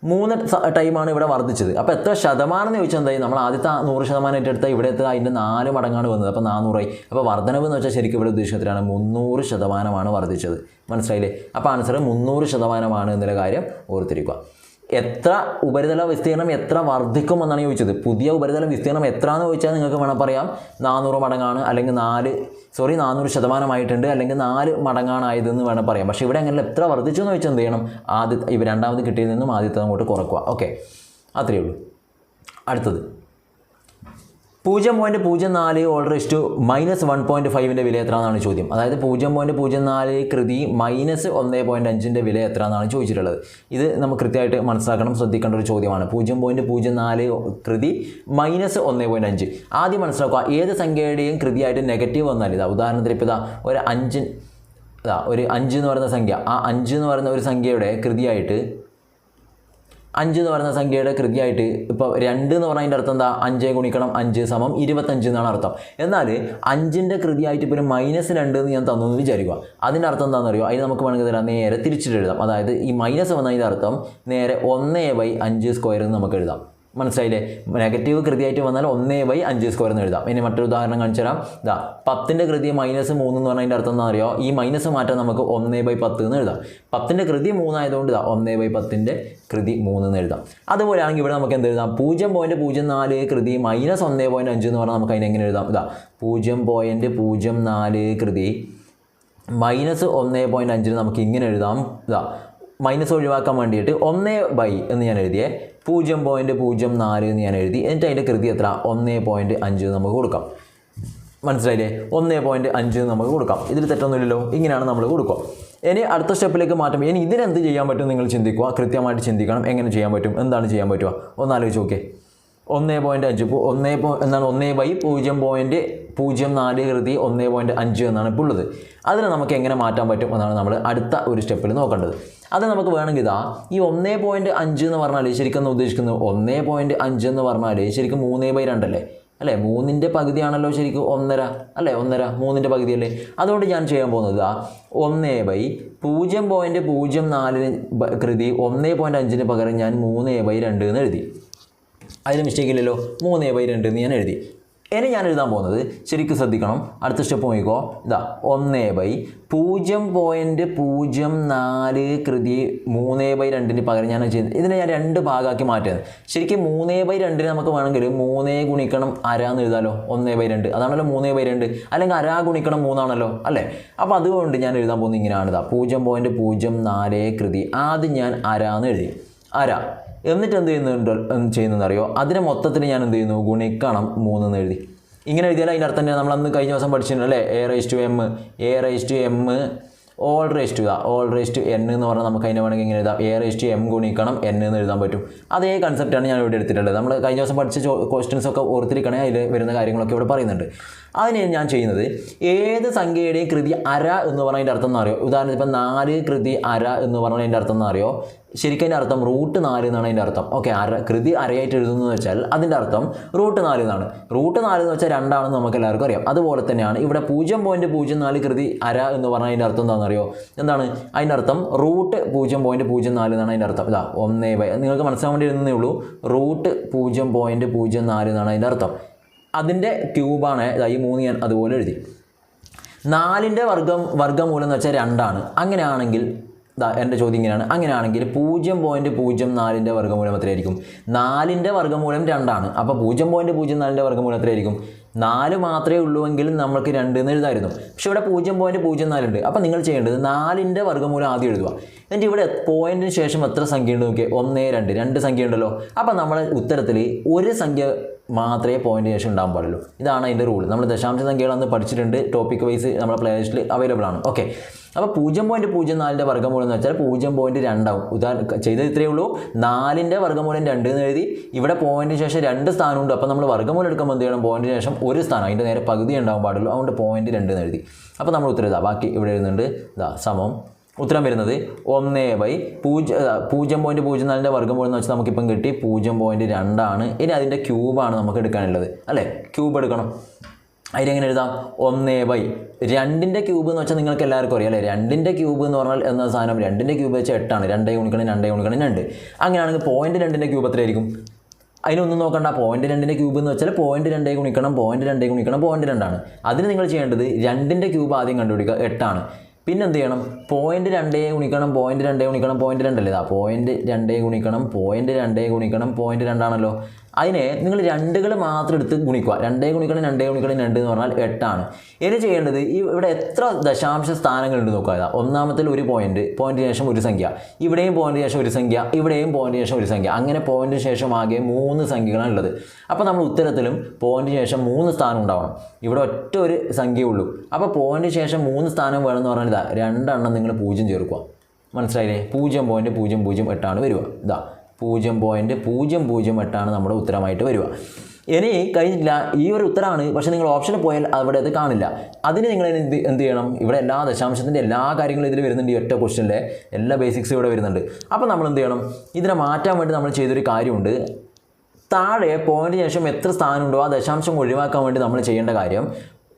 മൂന്ന് ടൈമാണ് ഇവിടെ വർദ്ധിച്ചത്. അപ്പോൾ എത്ര ശതമാനം എന്ന് ചോദിച്ചാൽ എന്തായി? നമ്മൾ ആദ്യത്തെ നൂറ് ശതമാനം ഏറ്റെടുത്താൽ ഇവിടെ എത്തുക അതിന്റെ നാല് മടങ്ങാണ് വന്നത്. അപ്പോൾ നാനൂറായി. അപ്പോൾ വർദ്ധനവ് എന്ന് വെച്ചാൽ ശരിക്കും ഇവിടെ ഉദ്ദേശത്തിലാണ് മുന്നൂറ് ശതമാനമാണ് വർദ്ധിച്ചത്. മനസ്സിലായില്ലേ? അപ്പോൾ ആൻസർ മുന്നൂറ് ശതമാനമാണ് എന്നുള്ള കാര്യം ഓർത്തിരിക്കുക. എത്ര ഉപരിതല വിസ്തീർണം എത്ര വർദ്ധിക്കുമെന്നാണ് ചോദിച്ചത്. പുതിയ ഉപരിതല വിസ്തീർണം എത്ര എന്ന് ചോദിച്ചാൽ നിങ്ങൾക്ക് വേണം പറയാം. നാനൂറ് മടങ്ങാണ് അല്ലെങ്കിൽ നാല് സോറി നാനൂറ് ശതമാനമായിട്ടുണ്ട് അല്ലെങ്കിൽ നാല് മടങ്ങാണ് ആയതെന്ന് വേണം പറയാം. പക്ഷേ ഇവിടെ അങ്ങനെ എത്ര വർദ്ധിച്ചു എന്ന് ചോദിച്ചാൽ എന്ത് ചെയ്യണം? ആദ്യ രണ്ടാമത് കിട്ടിയതിൽ നിന്നും ആദ്യത്തെ അങ്ങോട്ട് കുറക്കുക. ഓക്കെ അത്രയേ ഉള്ളൂ. അടുത്തത്. പൂജ്യം പോയിന്റ് പൂജ്യം നാല് older to minus one point ഫൈവിന്റെ വില എത്ര എന്നാണ് ചോദ്യം. അതായത് പൂജ്യം പോയിന്റ് പൂജ്യം നാല് കൃതി മൈനസ് ഒന്ന് പോയിന്റ് അഞ്ചിന്റെ വില എത്ര എന്നാണ് ചോദിച്ചിട്ടുള്ളത്. ഇത് നമുക്ക് കൃത്യമായിട്ട് മനസ്സിലാക്കണം ശ്രദ്ധിക്കേണ്ട ഒരു ചോദ്യമാണ്. പൂജ്യം പോയിന്റ് പൂജ്യം നാല് കൃതി മൈനസ് ഒന്ന് പോയിന്റ് അഞ്ച്. ആദ്യം മനസ്സിലാക്കുക ഏത് സംഖ്യയുടെയും കൃതിയായിട്ട് നെഗറ്റീവ് വന്നാൽ ഇതാ ഉദാഹരണത്തിന് ഇപ്പോൾ ഇതാ ഒരു അഞ്ച് ഇതാ ഒരു അഞ്ച് എന്ന് പറയുന്ന സംഖ്യ. ആ അഞ്ച് എന്ന് പറയുന്ന ഒരു സംഖ്യയുടെ കൃതിയായിട്ട് അഞ്ച് എന്ന് പറയുന്ന സംഖ്യയുടെ കൃതിയായിട്ട് ഇപ്പോൾ രണ്ട് എന്ന് പറഞ്ഞതിന്റെ അർത്ഥം എന്താ? അഞ്ച് ഗുണിക്കണം അഞ്ച് സമം ഇരുപത്തഞ്ച് എന്നാണ് അർത്ഥം. എന്നാൽ അഞ്ചിന്റെ കൃതിയായിട്ട് ഇപ്പോൾ ഒരു മൈനസ് രണ്ട് എന്ന് ഞാൻ തന്നു എന്ന് വിചാരിക്കുക. അതിന്റെ അർത്ഥം എന്താണെന്ന് അറിയുമോ അതിന് നമുക്ക് വേണമെങ്കിൽ തരാം. നേരെ തിരിച്ചിട്ട് എഴുതാം. അതായത് ഈ മൈനസ് വന്നതിന്റെ അർത്ഥം നേരെ ഒന്നേ ബൈ അഞ്ച് സ്ക്വയർ എന്ന് നമുക്ക് എഴുതാം. മനസ്സിലായില്ലേ? നെഗറ്റീവ് കൃതിയായിട്ട് വന്നാൽ ഒന്നേ ബൈ അഞ്ച് സ്ക്വയർ എന്ന് എഴുതാം. ഇനി മറ്റൊരു ഉദാഹരണം കാണിച്ചു തരാം ഇതാ പത്തിന്റെ കൃതി മൈനസ് മൂന്ന് എന്ന് പറഞ്ഞാൽ അതിന്റെ അർത്ഥം എന്താ അറിയോ? ഈ മൈനസ് മാറ്റാൻ നമുക്ക് ഒന്നേ ബൈ പത്ത് എന്ന് എഴുതാം. പത്തിന്റെ കൃതി മൂന്നായതുകൊണ്ട് ഇതാ ഒന്നേ ബൈ പത്തിന്റെ കൃതി മൂന്ന് എന്ന് എഴുതാം. അതുപോലെയാണെങ്കിൽ ഇവിടെ നമുക്ക് എന്ത് എഴുതാം? പൂജ്യം പോയിന്റ് പൂജ്യം നാല് കൃതി മൈനസ് ഒന്നേ പോയിന്റ് അഞ്ച് എന്ന് പറഞ്ഞാൽ നമുക്ക് അതിനെ എങ്ങനെ എഴുതാം? ഇതാ പൂജ്യം പോയിന്റ് പൂജ്യം നാല് കൃതി മൈനസ് ഒന്നേ പോയിന്റ് അഞ്ചിന് നമുക്ക് ഇങ്ങനെ എഴുതാം. ഇതാ മൈനസ് ഒഴിവാക്കാൻ വേണ്ടിയിട്ട് ഒന്നേ ബൈ എന്ന് ഞാൻ എഴുതിയേ. പൂജ്യം പോയിന്റ് പൂജ്യം നാല് എന്ന് ഞാൻ എഴുതി. എന്നിട്ട് അതിന്റെ കൃതി എത്ര? ഒന്ന് പോയിന്റ് അഞ്ച് നമുക്ക് കൊടുക്കാം. മനസ്സിലായില്ലേ? ഒന്ന് പോയിന്റ് അഞ്ച് നമുക്ക് കൊടുക്കാം. ഇതിൽ തെറ്റൊന്നുമില്ലല്ലോ. ഇങ്ങനെയാണ് നമ്മൾ കൊടുക്കുക. ഇനി അടുത്ത സ്റ്റെപ്പിലേക്ക് മാറ്റം. ഇനി ഇതിനെന്ത് ചെയ്യാൻ പറ്റും നിങ്ങൾ ചിന്തിക്കുക? കൃത്യമായിട്ട് ചിന്തിക്കണം. എങ്ങനെ ചെയ്യാൻ പറ്റും? എന്താണ് ചെയ്യാൻ പറ്റുക? ഒന്ന് ആലോചിച്ച് നോക്കേ ഒന്ന് പോയിന്റ് അഞ്ച്. ഒന്ന് പോ എന്താണ് ഒന്ന് ബൈ പൂജ്യം പോയിന്റ് പൂജ്യം നാല് കൃതി ഒന്ന് പോയിന്റ് അഞ്ച് എന്നാണ് ഇപ്പോൾ ഉള്ളത്. അതിനെ നമുക്ക് എങ്ങനെ മാറ്റാൻ പറ്റും എന്നാണ് നമ്മൾ അടുത്ത ഒരു സ്റ്റെപ്പിൽ നോക്കേണ്ടത്. അത് നമുക്ക് വേണമെങ്കിൽ ഇതാ ഈ ഒന്ന് പോയിന്റ് അഞ്ച് എന്ന് പറഞ്ഞാൽ ശരിക്കും ഉദ്ദേശിക്കുന്നത്? ഒന്ന് പോയിന്റ് അഞ്ച് എന്ന് പറഞ്ഞാൽ ശരിക്കും മൂന്ന് ബൈ രണ്ടല്ലേ? അല്ലേ? മൂന്നിന്റെ പകുതിയാണല്ലോ ശരിക്കും ഒന്നര. അല്ലേ? ഒന്നര. മൂന്നിന്റെ പകുതിയല്ലേ? അതുകൊണ്ട് ഞാൻ ചെയ്യാൻ പോകുന്നത് ആ ഒന്ന് ബൈ പൂജ്യം പോയിന്റ് പൂജ്യം നാലിന് കൃതി ഒന്ന് പോയിന്റ് അഞ്ചിന് പകരം ഞാൻ മൂന്ന് ബൈ രണ്ട് എന്ന് എഴുതി. അതിൽ മിസ്റ്റേക്ക് ഇല്ലല്ലോ മൂന്ന് ബൈ രണ്ട് എന്ന് ഞാൻ എഴുതി. ഇനി ഞാൻ എഴുതാൻ പോകുന്നത് ശരിക്കും ശ്രദ്ധിക്കണം. അടുത്ത സ്റ്റെപ്പ് നോക്കിക്കോ. ഇതാ ഒന്ന് ബൈ പൂജ്യം പോയിന്റ് പൂജ്യം നാല് കൃതി മൂന്ന് ബൈ രണ്ടിന് പകരം ഞാൻ ചെയ്തത് ഇതിനെ ഞാൻ രണ്ട് ഭാഗമാക്കി മാറ്റുന്നത്. ശരിക്കും മൂന്ന് ബൈ രണ്ടിന് നമുക്ക് വേണമെങ്കിൽ മൂന്നേ ഗുണിക്കണം അര എന്ന് എഴുതാലോ. ഒന്ന് ബൈ രണ്ട്. അതാണല്ലോ മൂന്ന് ബൈ രണ്ട്. അല്ലെങ്കിൽ അര ഗുണിക്കണം മൂന്നാണല്ലോ അല്ലേ? അപ്പോൾ അതുകൊണ്ട് ഞാൻ എഴുതാൻ പോകുന്നത് ഇങ്ങനെയാണ്. ഇതാ പൂജ്യം പോയിന്റ് പൂജ്യം നാല് കൃതി. ആദ്യം ഞാൻ അര എന്ന് എഴുതി. അര. എന്നിട്ട് എന്ത് ചെയ്യുന്നുണ്ട് എന്ത് ചെയ്യുന്നതെന്ന് അറിയോ അതിനെ മൊത്തത്തിൽ ഞാൻ എന്ത് ചെയ്യുന്നു? ഗുണിക്കണം മൂന്ന് എന്ന് എഴുതി. ഇങ്ങനെ എഴുതിയാൽ അതിന്റെ അർത്ഥം തന്നെ നമ്മൾ അന്ന് കഴിഞ്ഞ ദിവസം പഠിച്ചിട്ടുണ്ട് അല്ലേ? A raise to M A raise to M all raised to all raised to N പറഞ്ഞാൽ നമുക്ക് അതിനെ വേണമെങ്കിൽ ഇങ്ങനെ എഴുതാം. എ റേസ്റ്റ് എം ഗുണിക്കണം എൻ എന്ന് എഴുതാൻ പറ്റും. അതേ കൺസെപ്റ്റാണ് ഞാൻ ഇവിടെ എടുത്തിട്ടുള്ളത്. നമ്മൾ കഴിഞ്ഞ ദിവസം പഠിച്ച ക്വസ്റ്റ്യൻസ് ഒക്കെ ഓർത്തിരിക്കണേ അതിൽ വരുന്ന കാര്യങ്ങളൊക്കെ ഇവിടെ പറയുന്നുണ്ട്. അതിന് ഞാൻ ചെയ്യുന്നത്. ഏത് സംഖ്യയുടെയും കൃതി അര എന്ന് പറഞ്ഞതിന്റെ അർത്ഥം എന്ന് അറിയോ ഉദാഹരണത്തിന് ഇപ്പം നാല് കൃതി അര എന്ന് പറഞ്ഞതിന്റെ അർത്ഥം എന്ന് അറിയോ ശരിക്കും അതിന്റെ അർത്ഥം റൂട്ട് നാല് എന്നാണ് അതിന്റെ അർത്ഥം. ഓക്കെ അര കൃതി അരയായിട്ട് എഴുതുന്നു എന്ന് വെച്ചാൽ അതിന്റെ അർത്ഥം റൂട്ട് നാല് എന്നാണ്. റൂട്ട് നാല് എന്ന് വെച്ചാൽ രണ്ടാണെന്ന് നമുക്ക് എല്ലാവർക്കും അറിയാം. അതുപോലെ തന്നെയാണ് ഇവിടെ പൂജ്യം പോയിന്റ് പൂജ്യം നാല് കൃതി അര എന്ന് പറഞ്ഞാൽ അതിന്റെ അർത്ഥം എന്താണെന്ന് അറിയോ എന്താണ്? അതിന്റെ അർത്ഥം റൂട്ട് പൂജ്യം പോയിന്റ് പൂജ്യം നാല് എന്നാണ് അതിന്റെ അർത്ഥം. ഇതാ ഒന്നേ നിങ്ങൾക്ക് മനസ്സിലാവേണ്ടി എഴുതുന്നേ ഉള്ളൂ. റൂട്ട് പൂജ്യം പോയിന്റ് പൂജ്യം നാല് എന്നാണ് അതിന്റെ അർത്ഥം. അതിന്റെ ക്യൂബാണ് ഈ മൂന്ന് ഞാൻ അതുപോലെ എഴുതി. നാലിന്റെ വർഗം വർഗമൂലം എന്ന് വെച്ചാൽ രണ്ടാണ്. അങ്ങനെയാണെങ്കിൽ എന്റെ ചോദ്യം ഇങ്ങനെയാണ്. അങ്ങനെയാണെങ്കിൽ പൂജ്യം പോയിന്റ് പൂജ്യം നാലിന്റെ വർഗമൂലം എത്രയായിരിക്കും? നാലിന്റെ വർഗമൂലം രണ്ടാണ്. അപ്പോൾ പൂജ്യം പോയിന്റ് പൂജ്യം നാലിന്റെ വർഗമൂലം എത്രയായിരിക്കും? നാല് മാത്രമേ ഉള്ളൂവെങ്കിൽ നമ്മൾക്ക് രണ്ട് എന്ന് എഴുതായിരുന്നു. പക്ഷേ ഇവിടെ പൂജ്യം പോയിന്റ് പൂജ്യം നാലുണ്ട്. അപ്പോൾ നിങ്ങൾ ചെയ്യേണ്ടത് നാലിന്റെ വർഗമൂലം ആദ്യം എഴുതുക. എന്നിട്ട് ഇവിടെ പോയിന്റിന് ശേഷം എത്ര സംഖ്യ ഉണ്ട് നോക്കിയേ? ഒന്ന് രണ്ട്. രണ്ട് സംഖ്യ ഉണ്ടല്ലോ അപ്പോൾ നമ്മൾ ഉത്തരത്തിൽ ഒരു സംഖ്യ മാത്രമേ പോയിന്റ് ശേഷം ഉണ്ടാകാൻ പാടുള്ളൂ. ഇതാണ് അതിന്റെ റൂൾ നമ്മൾ ദശാംശ സംഖ്യകൾ അന്ന് പഠിച്ചിട്ടുണ്ട്. ടോപ്പിക് വൈസ് നമ്മുടെ പ്ലേലിസ്റ്റിൽ അവൈലബിൾ ആണ്. ഓക്കെ അപ്പോൾ പൂജ്യം പോയിന്റ് പൂജ്യം നാലിന്റെ വർഗമൂലം എന്ന് വെച്ചാൽ പൂജ്യം പോയിന്റ് രണ്ടാവും. ഉദാഹരണം ചെയ്തത് ഇത്രയേ ഉള്ളൂ. നാലിന്റെ വർഗമൂലം രണ്ട് എന്ന് എഴുതി ഇവിടെ പോയിന്റിന് ശേഷം രണ്ട് സ്ഥാനമുണ്ട്. അപ്പോൾ നമ്മൾ വർഗമൂലം എടുക്കുമ്പോൾ എന്ത് ചെയ്യണം? പോയിന്റിന് ശേഷം ഒരു സ്ഥാനം. അതിന്റെ നേരെ പകുതി ഉണ്ടാകാൻ പാടുള്ളൂ. അതുകൊണ്ട് പോയിന്റ് രണ്ട് എന്ന് എഴുതി. അപ്പോൾ നമ്മൾ ഉത്തരം ഇതാ. ബാക്കി ഇവിടെ എഴുതുന്നുണ്ട്. ഇതാ സമം ഉത്തരം വരുന്നത് ഒന്ന് ബൈ പൂജ്യം പൂജ്യം പോയിന്റ് പൂജ്യം നാലിന്റെ വർഗമൂലം എന്ന് വെച്ചാൽ നമുക്കിപ്പം കിട്ടി പൂജ്യം പോയിന്റ് രണ്ടാണ് ഇനി അതിന്റെ ക്യൂബാണ് നമുക്ക് എടുക്കാനുള്ളത്. അല്ലേ? ക്യൂബ് എടുക്കണം. അതിലെങ്ങനെ എഴുതാം? ഒന്ന് ബൈ രണ്ടിന്റെ ക്യൂബ് എന്ന് വെച്ചാൽ നിങ്ങൾക്ക് എല്ലാവർക്കും അറിയാം അല്ലേ? രണ്ടിന്റെ ക്യൂബ് എന്ന് പറഞ്ഞാൽ എന്ന സാധനം രണ്ടിന്റെ ക്യൂബ് വെച്ചാൽ എട്ടാണ്. രണ്ടേ ഗുണിക്കണം രണ്ടേ ഗുണിക്കണം രണ്ട്. അങ്ങനെയാണെങ്കിൽ പോയിന്റ് രണ്ടിന്റെ ക്യൂബ് എത്രയായിരിക്കും അതിനൊന്നും നോക്കണ്ട. പോയിന്റ് രണ്ടിന്റെ ക്യൂബ് എന്ന് വെച്ചാൽ പോയിന്റ് രണ്ടേ ഗുണിക്കണം പോയിന്റ് രണ്ടേ ഗുണിക്കണം പോയിന്റ് രണ്ടാണ്. അതിന് നിങ്ങൾ ചെയ്യേണ്ടത് രണ്ടിന്റെ ക്യൂബ് ആദ്യം കണ്ടുപിടിക്കുക. എട്ടാണ്. പിന്നെ എന്ത് ചെയ്യണം പോയിന്റ് രണ്ടേ ഗുണിക്കണം പോയിന്റ് രണ്ടേ ഗുണിക്കണം പോയിന്റ് രണ്ടല്ലേ? ഇതാ പോയിന്റ് രണ്ടേ ഗുണിക്കണം പോയിന്റ് രണ്ടേ ഗുണിക്കണം പോയിന്റ് രണ്ടാണല്ലോ. അതിനെ നിങ്ങൾ രണ്ടുകൾ മാത്രം എടുത്ത് ഗുണിക്കുക. രണ്ടേ ഗുണിക്കണം രണ്ടേ ഗുണിക്കണം രണ്ട് എന്ന് പറഞ്ഞാൽ എട്ടാണ്. ഇനി ചെയ്യേണ്ടത് ഈ ഇവിടെ എത്ര ദശാംശ സ്ഥാനങ്ങളുണ്ട് നോക്കുക ഒന്നാമത്തിൽ ഒരു പോയിന്റ് പോയിന്റിന് ശേഷം ഒരു സംഖ്യ. ഇവിടെയും പോയിന്റിന് ശേഷം ഒരു സംഖ്യ ഇവിടെയും പോയിന്റിന് ശേഷം ഒരു സംഖ്യ. അങ്ങനെ പോയിന്റിന് ശേഷം ആകെ മൂന്ന് സംഖ്യകളാണ് ഉള്ളത്. അപ്പോൾ നമ്മൾ ഉത്തരത്തിലും പോയിന്റിന് ശേഷം മൂന്ന് സ്ഥാനം ഉണ്ടാവണം. ഇവിടെ ഒറ്റ ഒരു സംഖ്യ ഉള്ളൂ. അപ്പോൾ പോയിന്റിന് ശേഷം മൂന്ന് സ്ഥാനം വേണമെന്ന് പറഞ്ഞാൽ ഇതാ രണ്ടെണ്ണം നിങ്ങൾ പൂജ്യം ചേർക്കുക. മനസ്സിലായില്ലേ? പൂജ്യം പോയിന്റ് പൂജ്യം പൂജ്യം എട്ടാണ് വരിക. ഇതാ പൂജ്യം പോയിന്റ് പൂജ്യം പൂജ്യം എട്ടാണ് നമ്മുടെ ഉത്തരമായിട്ട് വരിക. ഇനി കഴിഞ്ഞില്ല ഈ ഒരു ഉത്തരമാണ് പക്ഷേ നിങ്ങൾ ഓപ്ഷനിൽ പോയാൽ അവിടെ അത് കാണില്ല. അതിന് നിങ്ങൾ എന്ത് എന്ത് ചെയ്യണം? ഇവിടെ എല്ലാ ദശാംശത്തിന്റെ എല്ലാ കാര്യങ്ങളും ഇതിൽ വരുന്നുണ്ട് ഈ ഒറ്റ ക്വസ്റ്റ്യനിലെ എല്ലാ ബേസിക്സും ഇവിടെ വരുന്നുണ്ട്. അപ്പോൾ നമ്മൾ എന്ത് ചെയ്യണം? ഇതിനെ മാറ്റാൻ വേണ്ടി നമ്മൾ ചെയ്തൊരു കാര്യമുണ്ട്. താഴെ പോയിന്റ് ശേഷം എത്ര സ്ഥാനമുണ്ടോ ആ ദശാംശം ഒഴിവാക്കാൻ വേണ്ടി നമ്മൾ ചെയ്യേണ്ട കാര്യം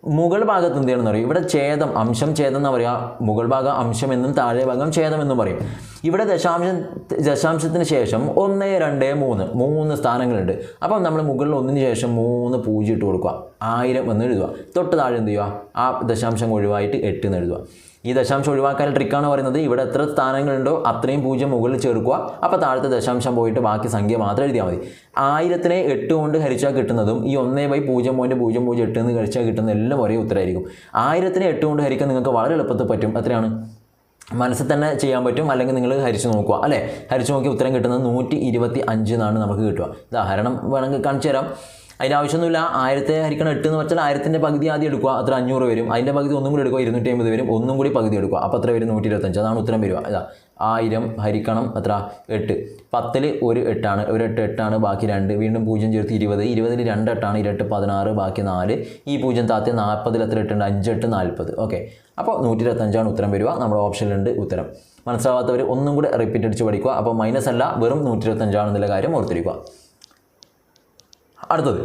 മുകൾ ഭാഗത്ത് എന്ത് ചെയ്യണമെന്ന് പറയും? ഇവിടെ ഛേദം അംശം ഛേദം എന്ന് പറയുക മുകൾ ഭാഗം അംശം എന്നും താഴെ ഭാഗം ഛേദം എന്നും പറയും. ഇവിടെ ദശാംശം ദശാംശത്തിന് ശേഷം ഒന്ന് രണ്ട് മൂന്ന്. മൂന്ന് സ്ഥാനങ്ങളുണ്ട്. അപ്പം നമ്മൾ മുകളിൽ ഒന്നിന് ശേഷം മൂന്ന് പൂജ്യം ഇട്ട് കൊടുക്കുക. ആയിരം എന്ന് എഴുതുക. തൊട്ട് താഴെ എന്ത് ചെയ്യുക? ആ ദശാംശം ഒഴിവായിട്ട് എട്ട് എന്ന് എഴുതുക. ഈ ദശാംശം ഒഴിവാക്കാൻ ട്രിക്കാണ് പറയുന്നത്. ഇവിടെ എത്ര സ്ഥാനങ്ങളുണ്ടോ അത്രയും പൂജ്യം മുകളിൽ ചേർക്കുക. അപ്പോൾ താഴത്തെ ദശാംശം പോയിട്ട് ബാക്കി സംഖ്യ മാത്രം എഴുതിയാൽ മതി. ആയിരത്തിനെ എട്ട് കൊണ്ട് ഹരിച്ചാൽ കിട്ടുന്നതും ഈ ഒന്നേ ബൈ പൂജ്യം പോയിന്റ് പൂജ്യം പൂജ്യം എട്ട് എന്ന് ഹരിച്ചാൽ കിട്ടുന്ന എല്ലാം ഒരേ ഉത്തരമായിരിക്കും ആയിരത്തിനെ എട്ട് കൊണ്ട് ഹരിക്കാൻ നിങ്ങൾക്ക് വളരെ എളുപ്പത്തിൽ പറ്റും. എത്രയാണ്? മനസ്സിൽ തന്നെ ചെയ്യാൻ പറ്റും. അല്ലെങ്കിൽ നിങ്ങൾ ഹരിച്ചു നോക്കുക. അല്ലേ? ഹരിച്ചു നോക്കി ഉത്തരം കിട്ടുന്നത് നൂറ്റി ഇരുപത്തി അഞ്ച് എന്നാണ് നമുക്ക് കിട്ടുക. ഉദാഹരണം വേണമെങ്കിൽ കാണിച്ചു തരാം. അതിന്റെ ആവശ്യമൊന്നുമില്ല ആയിരത്തെ ഹരിക്കണം എട്ട് എന്ന് വെച്ചാൽ ആയിരത്തിന്റെ പകുതി ആദ്യം എടുക്കുക അത്ര അഞ്ഞൂറ് വരും. അതിന്റെ പകുതി ഒന്നും കൂടി എടുക്കുക ഇരുന്നൂറ്റി അമ്പത് വരും. ഒന്നും കൂടി പകുതി എടുക്കുക. അപ്പോൾ അത്ര വരും? നൂറ്റി ഇരുപത്തഞ്ച് അതാണ് ഉത്തരം വരിക. ഇതാ ആയിരം ഹരിക്കണം എത്ര? എട്ട്. പത്തിൽ ഒരു എട്ടാണ്. ഒരു എട്ട് എട്ടാണ് ബാക്കി രണ്ട്. വീണ്ടും പൂജ്യം ചേർത്ത് ഇരുപത്. ഇരുപതിൽ രണ്ട് എട്ടാണ് ഇരട്ട് പതിനാറ് ബാക്കി നാല്. ഈ പൂജ്യം താത്തി നാൽപ്പതിൽ എത്ര എട്ടുണ്ട്? അഞ്ചെട്ട് നാൽപ്പത് ഓക്കെ. അപ്പോൾ നൂറ്റി ഇരുപത്തഞ്ചാണ് ഉത്തരം വരിക. നമ്മുടെ ഓപ്ഷനിലുണ്ട് ഉത്തരം. മനസ്സിലാവാത്തവർ ഒന്നും കൂടി റിപ്പീറ്റ് അടിച്ച് പഠിക്കുക. അപ്പോൾ മൈനസ് അല്ല വെറും നൂറ്റി ഇരുപത്തഞ്ചാണെന്നുള്ള കാര്യം ഓർത്തിരിക്കുക. അടുത്തത്.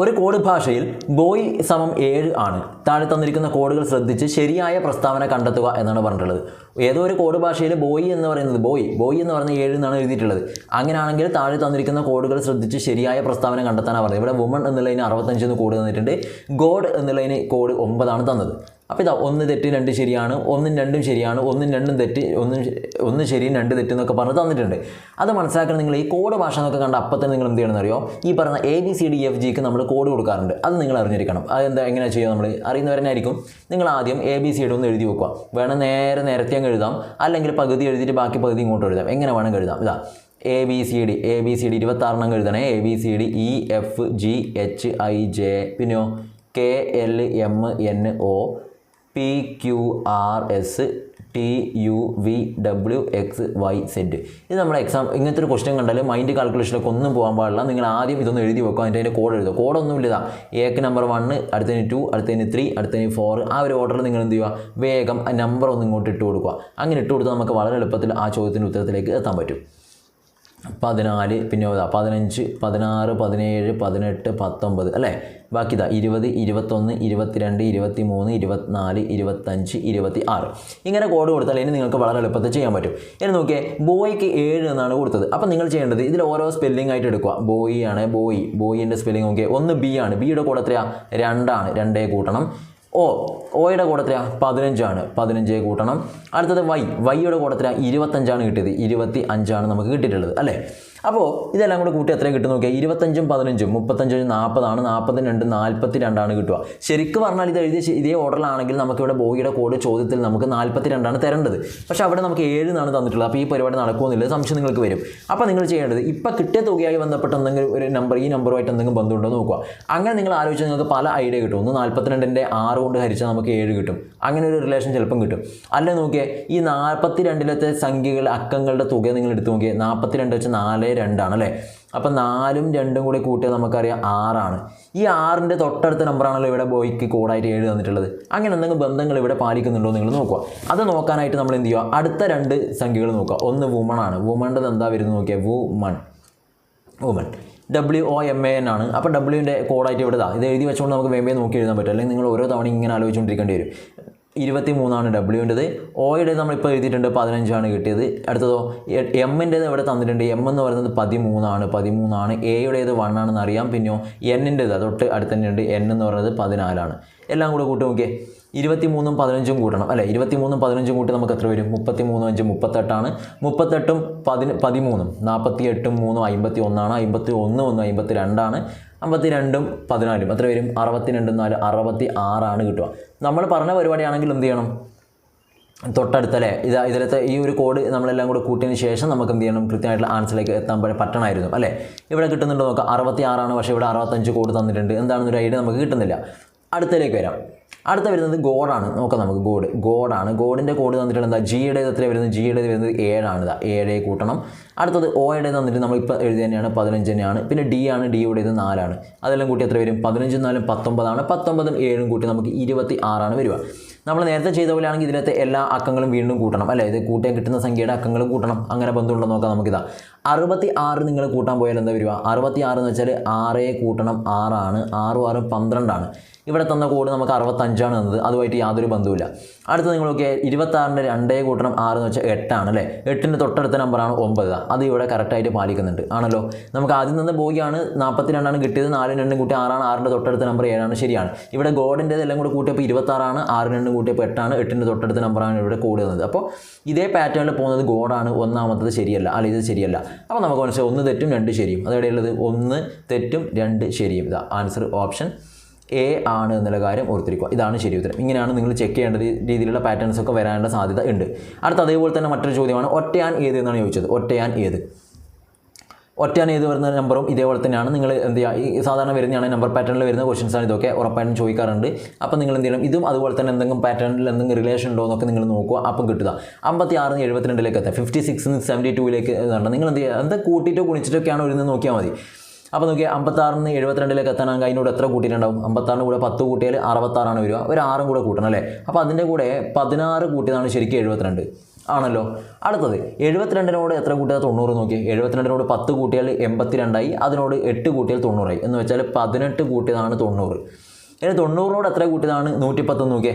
ഒരു കോഡ് ഭാഷയിൽ ബോയ് സമം ഏഴ് ആണ്. താഴെ തന്നിരിക്കുന്ന കോഡുകൾ ശ്രദ്ധിച്ച് ശരിയായ പ്രസ്താവന കണ്ടെത്തുക എന്നാണ് പറഞ്ഞിട്ടുള്ളത്. ഏതോ ഒരു കോഡ് ഭാഷയിൽ ബോയ് എന്ന് പറയുന്നത് ബോയ് ബോയ് എന്ന് പറയുന്നത് ഏഴ് എന്നാണ് എഴുതിയിട്ടുള്ളത്. അങ്ങനെയാണെങ്കിൽ താഴെ തന്നിരിക്കുന്ന കോഡുകൾ ശ്രദ്ധിച്ച് ശരിയായ പ്രസ്താവന കണ്ടെത്താനാണ് പറഞ്ഞത് ഇവിടെ വുമൺ എന്നുള്ളതിന് അറുപത്തഞ്ച് എന്ന് കോഡ് തന്നിട്ടുണ്ട് ഗോഡ് എന്നുള്ളതിന് കോഡ് ഒമ്പതാണ് തന്നത്. അപ്പോൾ ഇതാ ഒന്ന് തെറ്റ് രണ്ട് ശരിയാണ് ഒന്നും രണ്ടും ശരിയാണ് ഒന്നും രണ്ടും തെറ്റ് ഒന്നും ഒന്ന് ശരിയും രണ്ട് തെറ്റ് എന്നൊക്കെ പറഞ്ഞ് തന്നിട്ടുണ്ട്. അത് മനസ്സിലാക്കാൻ നിങ്ങൾ ഈ കോഡ് ഭാഷ എന്നൊക്കെ കണ്ട അപ്പം തന്നെ നിങ്ങൾ എന്ത് ചെയ്യണമെന്ന് അറിയോ ഈ പറഞ്ഞ A B C D F ജിക്ക് നമ്മൾ കോഡ് കൊടുക്കാറുണ്ട്. അത് നിങ്ങൾ അറിഞ്ഞിരിക്കണം. അത് എന്താ എങ്ങനെയാണ് ചെയ്യുക നമ്മൾ അറിയുന്നവരനായിരിക്കും നിങ്ങൾ ആദ്യം എ ബി സി ഡി ഒന്ന് എഴുതി വെക്കുക. വേണം നേരെ നേരത്തെ അങ്ങ് എഴുതാം. അല്ലെങ്കിൽ പകുതി എഴുതിയിട്ട് ബാക്കി പകുതി ഇങ്ങോട്ട് എഴുതാം. എങ്ങനെ വേണമെങ്കിൽ എഴുതാം? ഇതാ A B C D A B C D ഇരുപത്താറെണ്ണം എഴുതണേ. A B C D E F G H I J പിന്നെയോ? K L M N O P Q R S T U V W X Y Z ഇത് നമ്മുടെ exam ഇങ്ങനത്തെ ഒരു question കണ്ടാൽ mind കാൽക്കുലേഷനൊക്കെ ഒന്നും പോകാൻ പാടില്ല. നിങ്ങൾ ആദ്യം ഇതൊന്ന് എഴുതി വെക്കുക. അതിന്റെ അതിന്റെ കോഡ് എഴുതുക. കോഡൊന്നും ഇല്ലതാ എക്ക് നമ്പർ വണ്ണ് അടുത്തതിന് ടു അടുത്തതിന് ത്രീ അടുത്തതിന് ഫോർ ആ ഒരു ഓർഡറിൽ നിങ്ങൾ എന്ത് ചെയ്യുക? വേഗം ആ നമ്പർ ഒന്ന് ഇങ്ങോട്ട് ഇട്ട് കൊടുക്കുക. അങ്ങനെ ഇട്ട് കൊടുത്താൽ നമുക്ക് വളരെ എളുപ്പത്തിൽ ആ ചോദ്യത്തിന്റെ ഉത്തരത്തിലേക്ക് എത്താൻ പറ്റും. പതിനാല് പിന്നെ പതിനഞ്ച് പതിനാറ് പതിനേഴ് പതിനെട്ട് പത്തൊമ്പത്. അല്ലേ? ബാക്കി ഇതാ ഇരുപത് ഇരുപത്തൊന്ന് ഇരുപത്തിരണ്ട് ഇരുപത്തി മൂന്ന് ഇരുപത്തിനാല് ഇരുപത്തഞ്ച് ഇരുപത്തി ആറ് ഇങ്ങനെ കോഡ് കൊടുത്താൽ ഇനി നിങ്ങൾക്ക് വളരെ എളുപ്പത്തിൽ ചെയ്യാൻ പറ്റും. ഇനി നോക്കിയേ ബോയ്ക്ക് ഏഴ് എന്നാണ് കൊടുത്തത്. അപ്പോൾ നിങ്ങൾ ചെയ്യേണ്ടത് ഇതിൽ ഓരോ സ്പെല്ലിംഗ് ആയിട്ട് എടുക്കുക. ബോയി ആണ് ബോയി. ബോയിന്റെ സ്പെല്ലിംഗ് നോക്കിയാൽ ഒന്ന് ബി ആണ്. ബിയുടെ കൂടെ എത്രയാണ് രണ്ടാണ്. രണ്ടേ കൂട്ടണം. ഓ ഓയുടെ കൂടത്തിലാ പതിനഞ്ചാണ്. പതിനഞ്ച് കൂട്ടണം. അടുത്തത് വൈ. വൈയുടെ കൂടത്തിലാ ഇരുപത്തഞ്ചാണ് കിട്ടിയത്. ഇരുപത്തി അഞ്ചാണ് നമുക്ക് കിട്ടിയിട്ടുള്ളത്. അല്ലേ? അപ്പോൾ ഇതെല്ലാം കൂടെ കൂട്ടി എത്രയും കിട്ടും നോക്കിയാൽ ഇരുപത്തഞ്ചും പതിനഞ്ചും മുപ്പത്തഞ്ചും നാൽപ്പതാണ് നാൽപ്പത്തി രണ്ട് നാൽപ്പത്തി രണ്ടാണ് കിട്ടുക. ശരിക്കും പറഞ്ഞാൽ ഇത് എഴുതിയ ഇതേ ഓർഡറിലാണെങ്കിൽ നമുക്കിവിടെ ബോയിയുടെ കോഡ് ചോദ്യത്തിൽ നമുക്ക് നാൽപ്പത്തി രണ്ടാണ് തരേണ്ടത്. പക്ഷേ അവിടെ നമുക്ക് ഏഴ് എന്നാണ് തന്നിട്ടുള്ളത്. അപ്പോൾ ഈ പരിപാടി നടക്കുമെന്നില്ല സംശയം നിങ്ങൾക്ക് വരും. അപ്പോൾ നിങ്ങൾ ചെയ്യേണ്ടത് ഇപ്പോൾ കിട്ടിയ തുകയായി ബന്ധപ്പെട്ട എന്തെങ്കിലും ഒരു നമ്പർ ഈ നമ്പറുമായിട്ട് എന്തെങ്കിലും ബന്ധമുണ്ടോ നോക്കുക. അങ്ങനെ നിങ്ങൾ ആലോചിച്ച് നിങ്ങൾക്ക് പല ഐഡിയ കിട്ടും. ഒന്ന് നാൽപ്പത്തിരണ്ടിന്റെ ആറ് കൊണ്ട് ഹരിച്ചാൽ നമുക്ക് ഏഴ് കിട്ടും. അങ്ങനെ ഒരു റിലേഷൻ ചിലപ്പം കിട്ടും. അല്ല നോക്കിയാൽ ഈ നാൽപ്പത്തി രണ്ടിലത്തെ സംഖ്യകൾ അക്കങ്ങളുടെ തുക നിങ്ങൾ എടുത്ത് നോക്കിയാൽ നാൽപ്പത്തി രണ്ട് വെച്ച് നാല് രണ്ടാണ് അല്ലേ? അപ്പം നാലും രണ്ടും കൂടി കൂട്ടിയാൽ നമുക്കറിയാം ആറാണ്. ഈ ആറിന്റെ തൊട്ടടുത്ത നമ്പറാണല്ലോ ഇവിടെ ബോയ്ക്ക് കോഡായിട്ട് ഏഴ് തന്നിട്ടുള്ളത്. അങ്ങനെ എന്തെങ്കിലും ബന്ധങ്ങൾ ഇവിടെ പാലിക്കുന്നുണ്ടോ നിങ്ങൾ നോക്കുക. അത് നോക്കാനായിട്ട് നമ്മൾ എന്ത് ചെയ്യുക? അടുത്ത രണ്ട് സംഖ്യകൾ നോക്കുക. ഒന്ന് വുമൺ ആണ്. വുമണിന്റെ എന്താ വരുന്നത് നോക്കിയാൽ woman woman W O M A N ആണ്. അപ്പോൾ ഡബ്ല്യുവിന്റെ കോഡായിട്ട് ഇവിടെ ഇതാ. ഇത് എഴുതി വെച്ചുകൊണ്ട് നമുക്ക് വേമ്പേ നോക്കി എഴുതാൻ പറ്റും. അല്ലെങ്കിൽ നിങ്ങൾ ഓരോ തവണ ഇങ്ങനെ ആലോചിച്ചുകൊണ്ടിരിക്കേണ്ടി വരും. ഇരുപത്തി മൂന്നാണ് ഡബ്ല്യുവിന്റെത് ഒയുടെ നമ്മളിപ്പോൾ എഴുതിയിട്ടുണ്ട് പതിനഞ്ചാണ് കിട്ടിയത്. അടുത്തതോ എമ്മിന്റെത് ഇവിടെ തന്നിട്ടുണ്ട്? എം എന്ന് പറയുന്നത് പതിമൂന്നാണ്. പതിമൂന്നാണ്. എയുടേത് വൺ ആണെന്ന് അറിയാം. പിന്നെയോ എന്നിന്റെത് തൊട്ട് അടുത്ത് തന്നെയുണ്ട് എൻ എന്ന് പറയുന്നത് പതിനാലാണ്. എല്ലാം കൂടെ കൂട്ടി നോക്കിയേ. ഇരുപത്തി മൂന്നും പതിനഞ്ചും കൂട്ടണം. അല്ലേ ഇരുപത്തി മൂന്നും പതിനഞ്ചും കൂട്ടി നമുക്ക് എത്ര വരും? മുപ്പത്തി അഞ്ച് അഞ്ചും മുപ്പത്തെട്ടാണ്. മുപ്പത്തെട്ടും പതിന് പതിമൂന്നും. നാൽപ്പത്തി എട്ടും മൂന്നും അമ്പത്തി ഒന്നാണ് അമ്പത്തി ഒന്ന് ഒന്ന് അമ്പത്തി രണ്ടാണ് അമ്പത്തി രണ്ടും പതിനാലും. എത്ര വരും? അറുപത്തി രണ്ടും നാല് അറുപത്തി ആറാണ് കിട്ടുക. നമ്മൾ പറഞ്ഞ പരിപാടിയാണെങ്കിൽ എന്ത് ചെയ്യണം? തൊട്ടടുത്തല്ലേ? ഇത് ഇതിലത്തെ ഈ ഒരു കോഡ് നമ്മളെല്ലാം കൂടെ കൂട്ടിയതിന് ശേഷം നമുക്ക് എന്ത് ചെയ്യണം? കൃത്യമായിട്ടുള്ള ആൻസറിലേക്ക് എത്താൻ പറ്റണമായിരുന്നു അല്ലേ? ഇവിടെ കിട്ടുന്നുണ്ടോ നോക്കാം അറുപത്തി ആറാണ് പക്ഷേ ഇവിടെ അറുപത്തഞ്ച് കോഡ് തന്നിട്ടുണ്ട്. എന്താണെന്നൊരു ഐഡിയ നമുക്ക് കിട്ടുന്നില്ല. അടുത്തതിലേക്ക് വരാം. അടുത്ത വരുന്നത് ഗോഡാണ് നോക്കാം നമുക്ക് ഗോഡ്. ഗോഡാണ് ഗോഡിന്റെ കോഡ് തന്നിട്ടുണ്ട് എന്താ? ജിയുടെ എത്ര വരുന്നത്. ജിയുടെ വരുന്നത് ഏഴാണ് ഇതാ. ഏഴ് കൂട്ടണം. അടുത്തത് ഒയുടെ തന്നിട്ട് നമ്മളിപ്പോൾ എഴുതി തന്നെയാണ്. പതിനഞ്ച് തന്നെയാണ്. പിന്നെ ഡി ആണ്. ഡിയുടെ ഇത് നാലാണ്. അതെല്ലാം കൂട്ടി എത്ര വരും? പതിനഞ്ചും നാലും പത്തൊമ്പതാണ്. പത്തൊമ്പതും ഏഴും കൂട്ടി നമുക്ക് ഇരുപത്തി ആറാണ് വരിക. നമ്മൾ നേരത്തെ ചെയ്ത പോലെയാണെങ്കിൽ ഇതിനകത്തെ എല്ലാ അക്കങ്ങളും വീണ്ടും കൂട്ടണം. അല്ലേ? ഇത് കൂട്ടിയാൽ കിട്ടുന്ന സംഖ്യയുടെ അക്കങ്ങളും കൂട്ടണം. അങ്ങനെ ബന്ധമുണ്ടോ നോക്കാം നമുക്കിതാ. അറുപത്തി ആറ് നിങ്ങൾ കൂട്ടാൻ പോയാൽ എന്താ വരിക? അറുപത്തി ആറ് എന്ന് വെച്ചാൽ ആറേ കൂട്ടണം ആറാണ്. ആറും ആറും പന്ത്രണ്ടാണ്. ഇവിടെ തന്ന കോഡ് നമുക്ക് അറുപത്തഞ്ചാണ് തന്നത്. അതുമായിട്ട് യാതൊരു ബന്ധവുമില്ല. അടുത്ത് നിങ്ങൾ നോക്കിയാൽ ഇരുപത്താറിന്റെ രണ്ടേ കൂട്ടണം ആറ് എന്ന് വെച്ചാൽ എട്ടാണ് അല്ലേ? എട്ടിന്റെ തൊട്ടടുത്ത നമ്പറാണ് ഒമ്പത്. അത് ഇവിടെ കറക്റ്റായിട്ട് പാലിക്കുന്നുണ്ട്. ആണല്ലോ? നമുക്ക് ആദ്യം നിന്ന് ബോഗിയാണ് നാൽപ്പത്തി രണ്ടാണ് കിട്ടിയത് നാലും രണ്ടും കൂട്ടി ആറാണ് ആറിന്റെ തൊട്ടടുത്ത നമ്പർ ഏഴാണ് ശരിയാണ്. ഇവിടെ ഗോഡിന്റെ എല്ലാം കൂടെ കൂട്ടിയപ്പോൾ ഇരുപത്താറാണ് ആറ് രണ്ടും കൂട്ടിയപ്പോൾ എട്ടാണ് എട്ടിന്റെ തൊട്ടടുത്ത നമ്പറാണ് ഇവിടെ കോഡ് തന്നത്. അപ്പോൾ ഇതേ പാറ്റേണിൽ പോകുന്നത് ഗോഡാണ് ഒന്നാമത്തത് ശരിയല്ല അല്ല ഇത് ശരിയല്ല. അപ്പോൾ നമുക്ക് മനസ്സിലായി ഒന്ന് തെറ്റും രണ്ട് ശരിയും. അതെവിടെയുള്ളത് ഒന്ന് തെറ്റും രണ്ട് ശരിയും. ഇതാ ആൻസർ ഓപ്ഷൻ എ ആണ് എന്നുള്ള കാര്യം ഓർത്തിരിക്കുക. ഇതാണ് ശരി ഉത്തരം. ഇങ്ങനെയാണ് നിങ്ങൾ ചെക്ക് ചെയ്യേണ്ട രീതിയിലുള്ള പാറ്റേൺസ് ഒക്കെ വരാനുള്ള സാധ്യത ഉണ്ട്. അടുത്ത അതേപോലെ തന്നെ മറ്റൊരു ചോദ്യമാണ് ഒറ്റയാൻ ഏത് എന്നാണ് ചോദിച്ചത്? ഒറ്റയാൻ ഏത്? ഒറ്റയാൻ ഏത് വരുന്ന നമ്പറും ഇതേപോലെ തന്നെയാണ്. നിങ്ങൾ എന്ത് ചെയ്യുക ഈ സാധാരണ വരുന്നതാണ് നമ്പർ പാറ്റേണിൽ വരുന്ന ക്വസ്റ്റൻസ് ആണ് ഇതൊക്കെ ഉറപ്പായിട്ടും ചോദിക്കാറുണ്ട്. അപ്പോൾ നിങ്ങൾ എന്ത് ചെയ്യണം? ഇതും അതുപോലെ തന്നെ എന്തെങ്കിലും പാറ്റേണിൽ എന്തെങ്കിലും റിലേഷൻ ഉണ്ടോ എന്നൊക്കെ നിങ്ങൾ നോക്കുക. അപ്പം കിട്ടുക. അമ്പത്തി ആറിന് എഴുപത്തിരണ്ടിലേക്ക് എത്താം. ഫിഫ്റ്റി സിക്സ് സെവന്റി ടൂവിലേക്ക് നിങ്ങൾ എന്ത് ചെയ്യുക എന്താ കൂട്ടിയിട്ടോ ഗുണിച്ചിട്ടൊക്കെയാണ് വരുന്നത് നോക്കിയാൽ മതി. അപ്പോൾ നോക്കിയാൽ അമ്പത്താറിന് എഴുപത്തിരണ്ടിലേക്ക് എത്താനാണെങ്കിൽ അതിനോട് എത്ര കൂട്ടിയിട്ടുണ്ടാവും? അമ്പത്താറിന് കൂടെ പത്ത് കൂട്ടിയാൽ അറുപത്താറാണ് വരിക. ഒരു ആറും കൂടെ കൂട്ടണം അല്ലേ? അപ്പോൾ അതിന്റെ കൂടെ പതിനാറ് കൂട്ടിയതാണ് ശരിക്കും എഴുപത്തിരണ്ട്. ആണല്ലോ? അടുത്തത് എഴുപത്തിരണ്ടിനോട് എത്ര കൂട്ടിയാൽ തൊണ്ണൂറ് നോക്കി എഴുപത്തിരണ്ടിനോട് പത്ത് കൂട്ടിയാൽ എൺപത്തിരണ്ടായി അതിനോട് എട്ട് കൂട്ടിയാൽ തൊണ്ണൂറായി. എന്ന് വെച്ചാൽ പതിനെട്ട് കൂട്ടിയതാണ് തൊണ്ണൂറ്. ഇനി തൊണ്ണൂറിനോട് എത്ര കൂട്ടിയതാണ്? നൂറ്റിപ്പത്ത് നോക്കിയേ.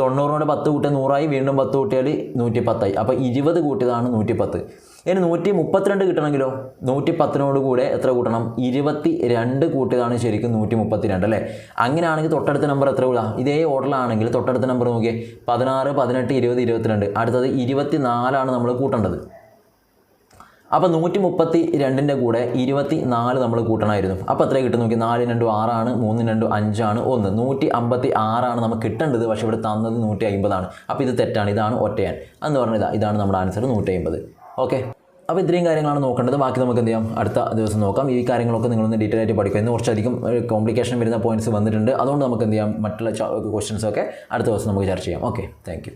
തൊണ്ണൂറിനോട് പത്ത് കൂട്ടിയാൽ നൂറായി വീണ്ടും പത്ത് കൂട്ടിയാൽ നൂറ്റി പത്തായി അപ്പോൾ ഇരുപത് കൂട്ടിയതാണ് നൂറ്റിപ്പത്ത്. ഇനി നൂറ്റി മുപ്പത്തിരണ്ട് കിട്ടണമെങ്കിലോ? നൂറ്റി പത്തിനോട് കൂടെ എത്ര കൂട്ടണം? ഇരുപത്തി രണ്ട് കൂട്ടിയതാണ് ശരിക്കും നൂറ്റി മുപ്പത്തി രണ്ട് അല്ലേ? അങ്ങനെയാണെങ്കിൽ തൊട്ടടുത്ത നമ്പർ എത്ര കൂടാ? ഇതേ ഓർഡറിലാണെങ്കിൽ തൊട്ടടുത്ത നമ്പർ നോക്കിയേ. പതിനാറ് പതിനെട്ട് ഇരുപത് ഇരുപത്തിരണ്ട്. അടുത്തത് ഇരുപത്തി നാലാണ് നമ്മൾ കൂട്ടേണ്ടത്. അപ്പോൾ നൂറ്റി മുപ്പത്തി രണ്ടിന്റെ കൂടെ ഇരുപത്തി നാല് നമ്മൾ കൂട്ടണമായിരുന്നു. അപ്പോൾ എത്ര കിട്ടും നോക്കി നാല് രണ്ടും ആറാണ് മൂന്ന് രണ്ടും അഞ്ചാണ് ഒന്ന്. നൂറ്റി അമ്പത്തി ആറാണ് നമുക്ക് കിട്ടേണ്ടത്. പക്ഷേ ഇവിടെ തന്നത് നൂറ്റി അമ്പതാണ്. അപ്പോൾ ഇത് തെറ്റാണ്. ഇതാണ് ഒറ്റയാൻ. എന്ന് പറഞ്ഞത് ഇതാണ് നമ്മുടെ ആൻസർ നൂറ്റി അമ്പത്. ഓക്കെ അപ്പോൾ ഇത്രയും കാര്യങ്ങളാണ് നോക്കേണ്ടത്. ബാക്കി നമുക്ക് എന്ത് ചെയ്യാം? അടുത്ത ദിവസം നോക്കാം. ഈ കാര്യങ്ങളൊക്കെ നിങ്ങളൊന്ന് ഡീറ്റെയിൽ ആയിട്ട് പഠിക്കും ഇന്ന് കുറച്ചധികം കോംപ്ലിക്കേഷൻ വരുന്ന പോയിന്റ്സ് വന്നിട്ടുണ്ട്. അതുകൊണ്ട് നമുക്ക് എന്ത് ചെയ്യാം? മറ്റുള്ള ക്വസ്റ്റ്യൻസൊക്കെ അടുത്ത ദിവസം നമുക്ക് ചർച്ച ചെയ്യാം. Okay thank